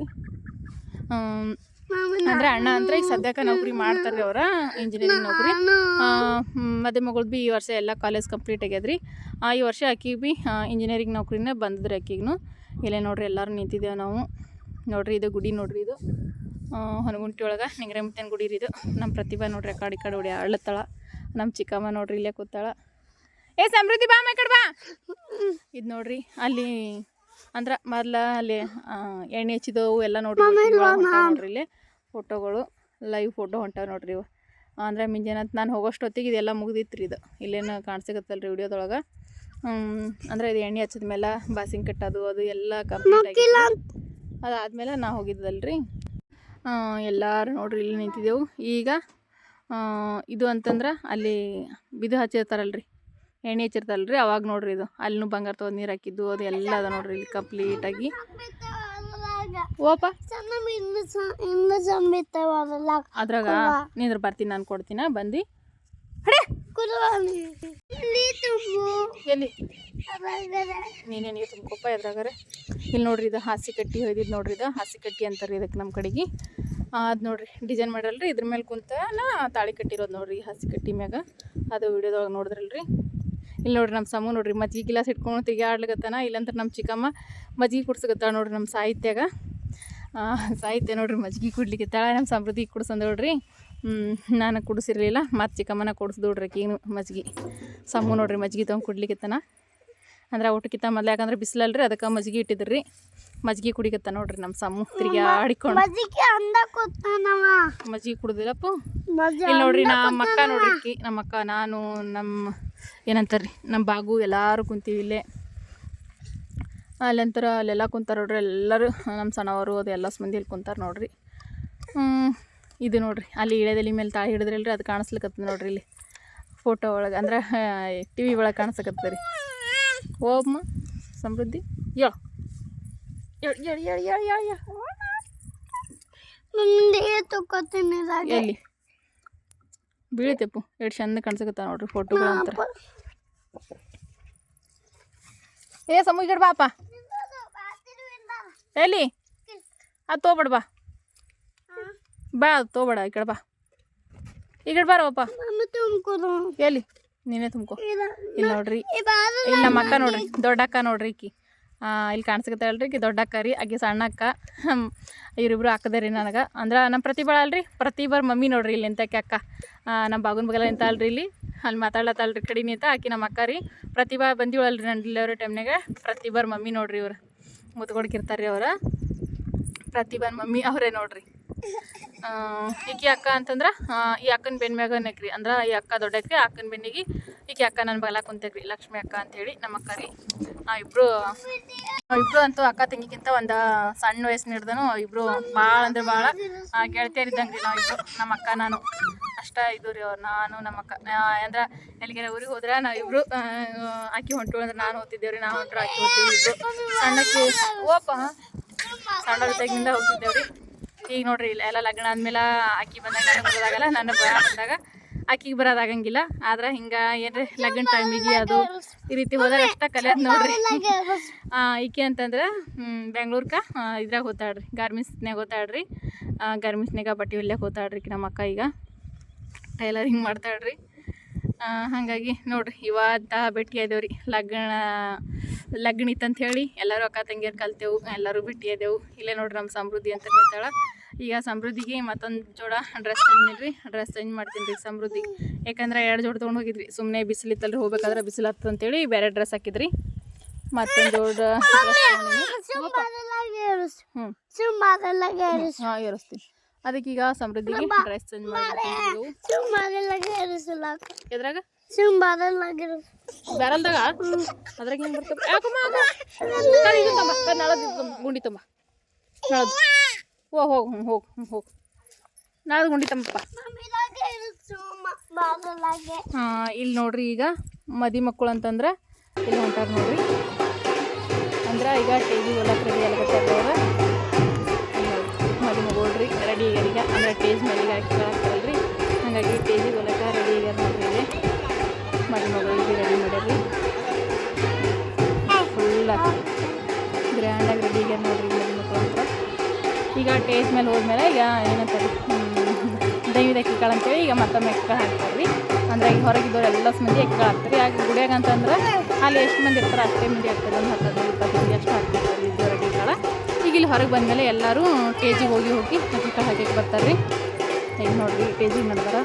ರೀ ಅಂದ್ರೆ ಅಣ್ಣ ಅಂದ್ರೆ ಈಗ ಸದ್ಯಕ್ಕೆ ನೌಕರಿ ಮಾಡ್ತಾರೆ ಅವರ ಇಂಜಿನಿಯರಿಂಗ್ ನೌಕರಿ. ಮದುಮಗಳು ಭೀ ಈ ವರ್ಷ ಎಲ್ಲ ಕಾಲೇಜ್ ಕಂಪ್ಲೀಟ್ ಆಗ್ಯದ್ರಿ. ಈ ವರ್ಷ ಆಕಿಗೆ ಭೀ ಇಂಜಿನಿಯರಿಂಗ್ ನೌಕರಿನೇ ಬಂದದ್ರಿ ಆಕಿಗೂ ಇಲ್ಲೇ ನೋಡ್ರಿ ಎಲ್ಲರೂ ನಿಂತಿದ್ದೇವೆ ನಾವು. ನೋಡ್ರಿ ಇದು ಗುಡಿ ನೋಡ್ರಿ ಇದು. ಹೊನಗುಂಟಿ ಒಳಗೆ ನಿಂಗರಮುತ್ತನ ಗುಡಿ ರೀ ಇದು. ನಮ್ಮ ಪ್ರತಿಭಾ ನೋಡ್ರಿ ಆ ಕಡೆ ಈ ಕಡೆ ಹೊಡಿ ಅಳತ್ತಾಳ ನಮ್ಮ ಚಿಕ್ಕಮ್ಮ ನೋಡ್ರಿ ಇಲ್ಲೇ ಕೂತಾಳ. ಏ ಸಮೃದ್ಧಿ ಬಾ ಮೈ ಕಡೆ ಬಾ. ಇದು ನೋಡ್ರಿ ಅಲ್ಲಿ ಅಂದ್ರೆ ಮೊದ್ಲ ಅಲ್ಲಿ ಎಣ್ಣೆ ಹಚ್ಚಿದವು ಎಲ್ಲ ನೋಡ್ರಿ. ನೋಡ್ರಿ ಇಲ್ಲಿ ಫೋಟೋಗಳು ಲೈವ್ ಫೋಟೋ ಹೊಂಟಾವ ನೋಡ್ರಿ ಇವು. ಅಂದ್ರೆ ಮುಂಜಾನೆ ನಾನು ಹೋಗೋಷ್ಟೊತ್ತಿಗೆ ಇದೆಲ್ಲ ಮುಗ್ದಿತ್ತು ರೀ ಇದು. ಇಲ್ಲೇನು ಕಾಣಿಸಿಕತ್ತಲ್ಲ ರೀ ವಿಡಿಯೋದೊಳಗೆ ಅಂದ್ರೆ ಇದು ಎಣ್ಣೆ ಹಚ್ಚಿದ ಮೇಲೆ ಬಾಸಿಂಗ್ ಕಟ್ಟೋದು ಅದು ಎಲ್ಲ ಕಂಪ್ಲೀಟ್ ಆಗಿತ್ತು ಅದಾದ್ಮೇಲೆ ನಾ ಹೋಗಿದ್ದಲ್ರಿ. ಎಲ್ಲರೂ ನೋಡ್ರಿ ಇಲ್ಲಿ ನಿಂತಿದ್ದೆವು. ಈಗ ಇದು ಅಂತಂದ್ರೆ ಅಲ್ಲಿ ಬಿದು ರೀ ಎಣ್ಣೆ ಹಚ್ಚಿರ್ತಾರಲ್ರಿ ಅವಾಗ ನೋಡ್ರಿ ಇದು. ಅಲ್ಲಿನೂ ಬಂಗಾರ ತೊಗೊಂಡು ನೀರು ಹಾಕಿದ್ದು ಅದು ಎಲ್ಲ ಅದ ನೋಡ್ರಿ ಇಲ್ಲಿ ಕಂಪ್ಲೀಟಾಗಿ ಓಪ. ಅದ್ರಾಗ ನಿಂದ್ರ ಬರ್ತೀನಿ ನಾನು ಕೊಡ್ತೀನಿ ಬಂದು. ಎಲ್ಲಿ? ನೀನೇ ನೀರು ತುಂಬ್ಕೊಪ್ಪ ಎದ್ರಾಗಾರೆ ಇಲ್ಲಿ ನೋಡ್ರಿ ಇದು ಹಾಸಿ ಕಟ್ಟಿ ಹೊಯ್ದಿದ್ದು ನೋಡ್ರಿ ಇದು. ಹಾಸಿ ಕಟ್ಟಿ ಅಂತಾರೆ ಇದಕ್ಕೆ ನಮ್ಮ ಕಡೆಗೆ. ಅದು ನೋಡ್ರಿ ಡಿಸೈನ್ ಮಾಡಲ್ರಿ. ಇದ್ರ ಮೇಲೆ ಕುಂತ ತಾಳಿ ಕಟ್ಟಿರೋದು ನೋಡ್ರಿ ಹಾಸಿ ಕಟ್ಟಿ ಮ್ಯಾಗ. ಅದು ವಿಡಿಯೋದೊಳಗೆ ನೋಡಿದ್ರಲ್ರಿ. ಇಲ್ಲಿ ನೋಡ್ರಿ ನಮ್ಮ ಸಮೂ ನೋಡ್ರಿ ಮಜ್ಜಿಗೆ ಗಿಲಾಸ್ ಇಟ್ಕೊಂಡು ತಿರ್ಗಾಡ್ಲಿಕತ್ತಾನ ಇಲ್ಲಂದ್ರೆ ನಮ್ಮ ಚಿಕ್ಕಮ್ಮ ಮಜ್ಜಿಗೆ ಕುಡ್ಸಕತ್ತಾಳ ನೋಡ್ರಿ ನಮ್ಮ ಸಾಹಿತ್ಯಾಗ. ಸಾಹಿತ್ಯ ನೋಡ್ರಿ ಮಜ್ಜಿಗೆ ಕುಡ್ಲಿಕ್ಕತ್ತಾಳ ನಮ್ಮ ಸಮೃದ್ಧಿ ಕುಡ್ಸಂದ ನೋಡ್ರಿ. ನಾನು ಕುಡಿಸಿರ್ಲಿಲ್ಲ ಮತ್ತು ಚಿಕ್ಕಮ್ಮನ ಕುಡಿಸ್ದು ನೋಡ್ರಿ ಆಕಿನು ಮಜ್ಜಿಗೆ ಸಮ್ಮು ನೋಡ್ರಿ ಮಜ್ಜಿಗೆ ತೊಗೊಂಡು ಕುಡ್ಲಿಕ್ಕೆತ್ತನ. ಅಂದ್ರೆ ಊಟಕ್ಕಿಂತ ಮೊದಲು ಯಾಕಂದ್ರೆ ಬಿಸಿಲಲ್ರಿ ಅದಕ್ಕೆ ಮಜ್ಜಿಗೆ ಇಟ್ಟಿದ್ರಿ. ಮಜ್ಜಿಗೆ ಕುಡಿಕತ್ತ ನೋಡ್ರಿ ನಮ್ಮ ಸಮ್ಮು ತಿರ್ಗಿ ಆಡಿಕೊಂಡು. ಮಜಿಗೆ ಮಜ್ಜಿಗೆ ಕುಡ್ದಿಲ್ಲಪ್ಪು ಇಲ್ಲಿ ನೋಡ್ರಿ ನಮ್ಮ ಅಕ್ಕ ನೋಡ್ರಿ ನಮ್ಮ ಅಕ್ಕ ನಾನು ನಮ್ಮ ಏನಂತಾರ್ರಿ ನಮ್ಮ ಬಾಗು ಎಲ್ಲರೂ ಕುಂತೀವಿ ಇಲ್ಲೇ. ಅಲ್ಲಂತರ ಅಲ್ಲೆಲ್ಲ ಕುಂತಾರ ನೋಡ್ರಿ ಎಲ್ಲರೂ ನಮ್ಮ ಸಣ್ಣವರು ಅದು ಎಲ್ಲ ಮಂದಿ ಇಲ್ಲಿ ಕುಂತಾರ ನೋಡ್ರಿ. ಇದು ನೋಡ್ರಿ ಅಲ್ಲಿ ಇಳೆದೆಲಿ ಮೇಲೆ ತಾಳಿ ಹಿಡಿದ್ರಲ್ರಿ ಅದು ಕಾಣಿಸ್ಲಿಕ್ಕತ್ತದ ನೋಡ್ರಿ ಇಲ್ಲಿ. ಫೋಟೋ ಒಳಗೆ ಅಂದ್ರೆ ಟಿ ವಿ ಒಳಗೆ ಕಾಣಿಸಕತ್ತದ ರೀ. ಓಮ್ಮ ಸಮೃದ್ಧಿ ಯೋ ಎಲ್ಲಿ? ಬೀಳ್ತಪ್ಪು ಎಷ್ಟು ಚಂದ ಕಾಣಿಸಕತ್ತ ನೋಡ್ರಿ ಫೋಟೋಗಳು ಅಂತಾರೆ. ಏ ಸಮೂ ಈ ಕಡೆ ಬಾಪ ಎಲ್ಲಿ? ಅದು ತೊಗೊಬೇಡ ಬಾ ತೋಬೇಡ ಈ ಕಡೆ ಬಾ. ಈ ಕಡೆ ಬಾರವಪ್ಪ ಎಲ್ಲಿ? ನೀನೇ ತುಂಬ್ಕೊ. ಇಲ್ಲ ನೋಡ್ರಿ. ಇಲ್ಲಿ ನಮ್ಮ ಅಕ್ಕ ನೋಡ್ರಿ ದೊಡ್ಡ ಅಕ್ಕ ನೋಡ್ರಿ ಈಕಿ. ಇಲ್ಲಿ ಇಲ್ಲಿ ಕಾಣಿಸ್ಕತ್ತಲ್ರಿ ಈಕಿ ದೊಡ್ಡ ಅಕ್ಕ ರೀ ಆಕೆ ಸಣ್ಣ ಅಕ್ಕ. ಇವ್ರಿಬ್ರು ಅಕ್ಕದ ರೀ ನನಗೆ. ಅಂದ್ರೆ ನಮ್ಮ ಪ್ರತಿಭಾ ಅಲ್ರಿ ಪ್ರತಿಭಾರ ಮಮ್ಮಿ ನೋಡ್ರಿ ಇಲ್ಲಿ ನಿಂತಕ್ಕೆ ಅಕ್ಕ. ನಮ್ಮ ಬಾಗುನ ಬಗಲ ನಿಂತ ಅಲ್ರಿ ಇಲ್ಲಿ. ಅಲ್ಲಿ ಮಾತಾಡ್ಲತ್ತಲ್ರಿ ಕಡಿಮೆ ನಿಂತ ಆಕಿ ನಮ್ಮ ಅಕ್ಕ ರೀ. ಪ್ರತಿಭಾ ಬಂದಿವಳಲ್ರಿ ನನ್ನ ಡಿಲಿವರಿ ಟೈಮ್ನಾಗ ಪ್ರತಿಭಾರ ಮಮ್ಮಿ ನೋಡ್ರಿ ಇವ್ರು. ಮುತ್ಕೊಡ್ಕಿರ್ತಾರೆ ರೀ ಅವ್ರ. ಪ್ರತಿಭಾನ್ ಮಮ್ಮಿ ಅವರೇ ನೋಡ್ರಿ. ಈಕಿ ಅಕ್ಕ ಅಂತಂದ್ರೆ ಈ ಅಕ್ಕನ ಬೆನ್ನ ಮ್ಯಾಗ ನೆಕ್ರಿ. ಅಂದ್ರೆ ಈ ಅಕ್ಕ ದೊಡ್ಡಕ್ರಿ ಅಕ್ಕ ಅಕ್ಕನ ಬೆನ್ನಿಗೆ ಈಕೆ ಅಕ್ಕ ನನ್ನ ಬಲ ಕುಂತಕ್ರಿ ಲಕ್ಷ್ಮಿ ಅಕ್ಕ ಅಂತೇಳಿ ನಮ್ಮ ಅಕ್ಕ ರೀ. ನಾವಿಬ್ರು ನಾವಿಬ್ರು ಅಂತೂ ಅಕ್ಕ ತಂಗಿಗಿಂತ ಒಂದು ಸಣ್ಣ ವಯಸ್ಸಿನ ಹಿಡ್ದನು ಇಬ್ರು ಭಾಳ ಅಂದ್ರೆ ಭಾಳ ಗೆಳತಿಯರಿದ್ದಂಗೆ ರೀ ನಾವಿಬ್ರು ನಮ್ಮ ಅಕ್ಕ ನಾನು. ಅಷ್ಟ ಇದು ರೀ ಅವ್ರು, ನಾನು, ನಮ್ಮ ಅಕ್ಕ. ಅಂದ್ರೆ ಎಲ್ಲಿಗೆಲ್ಲ ಊರಿಗೆ ಹೋದ್ರೆ ನಾವಿಬ್ರು ಆಕಿ ಹೊಂಟು ಅಂದ್ರೆ ನಾನು ಓದ್ತಿದ್ದೇವ್ರಿ ನಾವು ಹೊಂಟ್ರು ಆಕಿ ಹೋಗ್ತೀವಿ ಇಬ್ರು. ಸಣ್ಣಕ್ಕೆ ಓಪ ಸಣ್ಣದಾಗಿಂದ ಹೋಗ್ತಿದ್ದೇವ್ರಿ ಈಗ ನೋಡ್ರಿ ಇಲ್ಲ ಎಲ್ಲ ಲಗ್ನ ಆದ್ಮೇಲೆ ಆಕಿ ಬಂದಾಗ ಬರೋದಾಗಲ್ಲ ಬರ ಬಂದಾಗ ಆಕಿಗೆ ಬರೋದಾಗಂಗಿಲ್ಲ. ಆದ್ರೆ ಹಿಂಗೆ ಏನ್ರಿ, ಲಗ್ನ ಟೈಮಿಗೆ ಅದು ಈ ರೀತಿ ಹೋದಾಗ ಅಷ್ಟ ಕಲಿಯೋದು ನೋಡ್ರಿ. ಈಕೆ ಅಂತಂದ್ರೆ ಬೆಂಗ್ಳೂರ್ಕ ಇದ್ರಾಗ ಹೋತಾಡ್ರಿ ಗಾರ್ಮೆಂಟ್ಸ್ನಾಗ ಹೋತಾಡ್ರಿ ಗಾರ್ಮೆಂಟ್ಸ್ನಾಗ ಬಟ್ಟೆ ಹೊಲ್ಯಾಕ ಹೋತಾಳ್ರಿ ಈಕಿ ನಮ್ಮ ಅಕ್ಕ ಈಗ. ಟೈಲರಿಂಗ್ ಮಾಡ್ತಾಳ್ರಿ. ಹಾಗಾಗಿ ನೋಡ್ರಿ ಇವತ್ತ ಭೇಟಿ ಆದೇವ್ರಿ. ಲಗ್ನ ಲಗ್ನ ಅಂತ ಹೇಳಿ ಎಲ್ಲರೂ ಅಕ್ಕ ತಂಗಿಯರು ಕಲ್ತೆವು ಎಲ್ಲರೂ ಭೇಟಿ ಆದೆವು. ಇಲ್ಲೇ ನೋಡ್ರಿ ನಮ್ಮ ಸಮೃದ್ಧಿ ಅಂತ ನಿಂತಾಳ ಈಗ ಸಮೃದ್ಧಿಗೆ ಮತ್ತೊಂದು ಜೋಡ ಡ್ರೆಸ್ ತೊಗೊಂಡಿನ್ರಿ. ಡ್ರೆಸ್ ಚೇಂಜ್ ಮಾಡ್ತೀನಿ ರೀ ಸಮೃದ್ಧಿ. ಯಾಕಂದ್ರೆ ಎರಡು ಜೋಡ ತೊಗೊಂಡು ಹೋಗಿದ್ರಿ ಸುಮ್ಮನೆ ಬಿಸಿಲಿತ್ತಲ್ರಿ ಹೋಗ್ಬೇಕಾದ್ರೆ ಬಿಸಿಲು ಹತ್ತು ಅಂತೇಳಿ ಬೇರೆ ಡ್ರೆಸ್ ಹಾಕಿದ್ರಿ. ಮತ್ತೊಂದು ಜೋಡ ಡ್ರೆಸ್ ತೊಗೊಂಡಿನಿ ಹ್ಞೂ ಹಾಂ ಏರಿಸ್ತೀನಿ ಅದಕ್ಕೆ ಈಗ ಸಮೃದ್ಧಿಗೆ ಡ್ರೆಸ್ ಚೇಂಜ್ ಎದ್ರಾಗ? ಬ್ಯಾರಲ್ದಾಗ? ಅದ್ರಾಗ ಹಿಂಗೆ ಬರ್ತದೆ? ಯಾಕಮ್ಮ ನಳದ ಗುಂಡಿ ತುಂಬ. ನಳದು ಓ ಹೋಗಿ ಹ್ಞೂ ಹೋಗಿ ಹ್ಞೂ ಹೋಗು ನಾಳದ ಗುಂಡಿ ಸುಮಾರಲ್ಲಾಗೆ ಹಾಂ ಇಲ್ಲಿ ನೋಡ್ರಿ ಈಗ ಮದಿ ಮಕ್ಕಳು ಅಂತಂದ್ರೆ ಇಲ್ಲಿ ಹೊಂಟಾರ ನೋಡ್ರಿ. ಅಂದ್ರೆ ಈಗ ಟೇಜಿ ಹೊಲಕ್ಕೆ ರೆಡಿ ರೆಡಿ ಈಗ. ಅಂದರೆ ಟೇಜ್ ಮೇಲೆ ಹಾಕ್ತಾರಲ್ರಿ ಹಾಗಾಗಿ ಟೇಜಿಗೆ ಹೊಲಕ್ಕೆ ರೆಡಿ ಈಗ ನೋಡ್ರಿ. ಮದಿ ಮಗಳಿಗೆ ರೆಡಿ ಮಾಡ್ಯಾರ್ರಿ ಫುಲ್ ಗ್ರ್ಯಾಂಡಾಗಿ ರೆಡಿ ಈಗ ನೋಡ್ರಿ ಮದಿ ಮಕ್ಕಳು ಅಂತ ಈಗ ಟೇಜ್ ಮೇಲೆ ಹೋದ್ಮೇಲೆ ಈಗ ಏನಂತಾರೆ ದೈವದ ಕಾಳು ಅಂತೇಳಿ ಈಗ ಮತ್ತೊಮ್ಮೆ ಎಕ್ಕಿಗಳು ಹಾಕ್ತಾರೆ ರೀ ಅಂದ್ರೆ ಈಗ ಹೊರಗಿದ್ದವ್ರು ಎಲ್ಲ ಮಂದಿ ಎಕ್ಕಿಗಳು ಹಾಕ್ತಾರೆ. ಆಗ ಗುಡಿಯಾಗ ಅಂತಂದ್ರೆ ಅಲ್ಲಿ ಎಷ್ಟು ಮಂದಿ ಇರ್ತಾರೆ ಅಷ್ಟೇ ಮಂದಿ ಹಾಕ್ತಾರೆ. ಒಂದು ಹತ್ತು ಇಪ್ಪತ್ತು ಮಂದಿ ಅಷ್ಟು ಎಕ್ಕಿಗಳ ಇಲ್ಲಿ ಹೊರಗೆ ಬಂದಮೇಲೆ ಎಲ್ಲರೂ ಕೆ ಜಿಗೆ ಹೋಗಿ ಹೋಗಿ ಮತ್ತೆ ಹಾಕಕ್ಕೆ ಬರ್ತಾರೆ ರೀ ಈಗ ಕೆ ಜಿಗೆ ನಡೆದಾರ?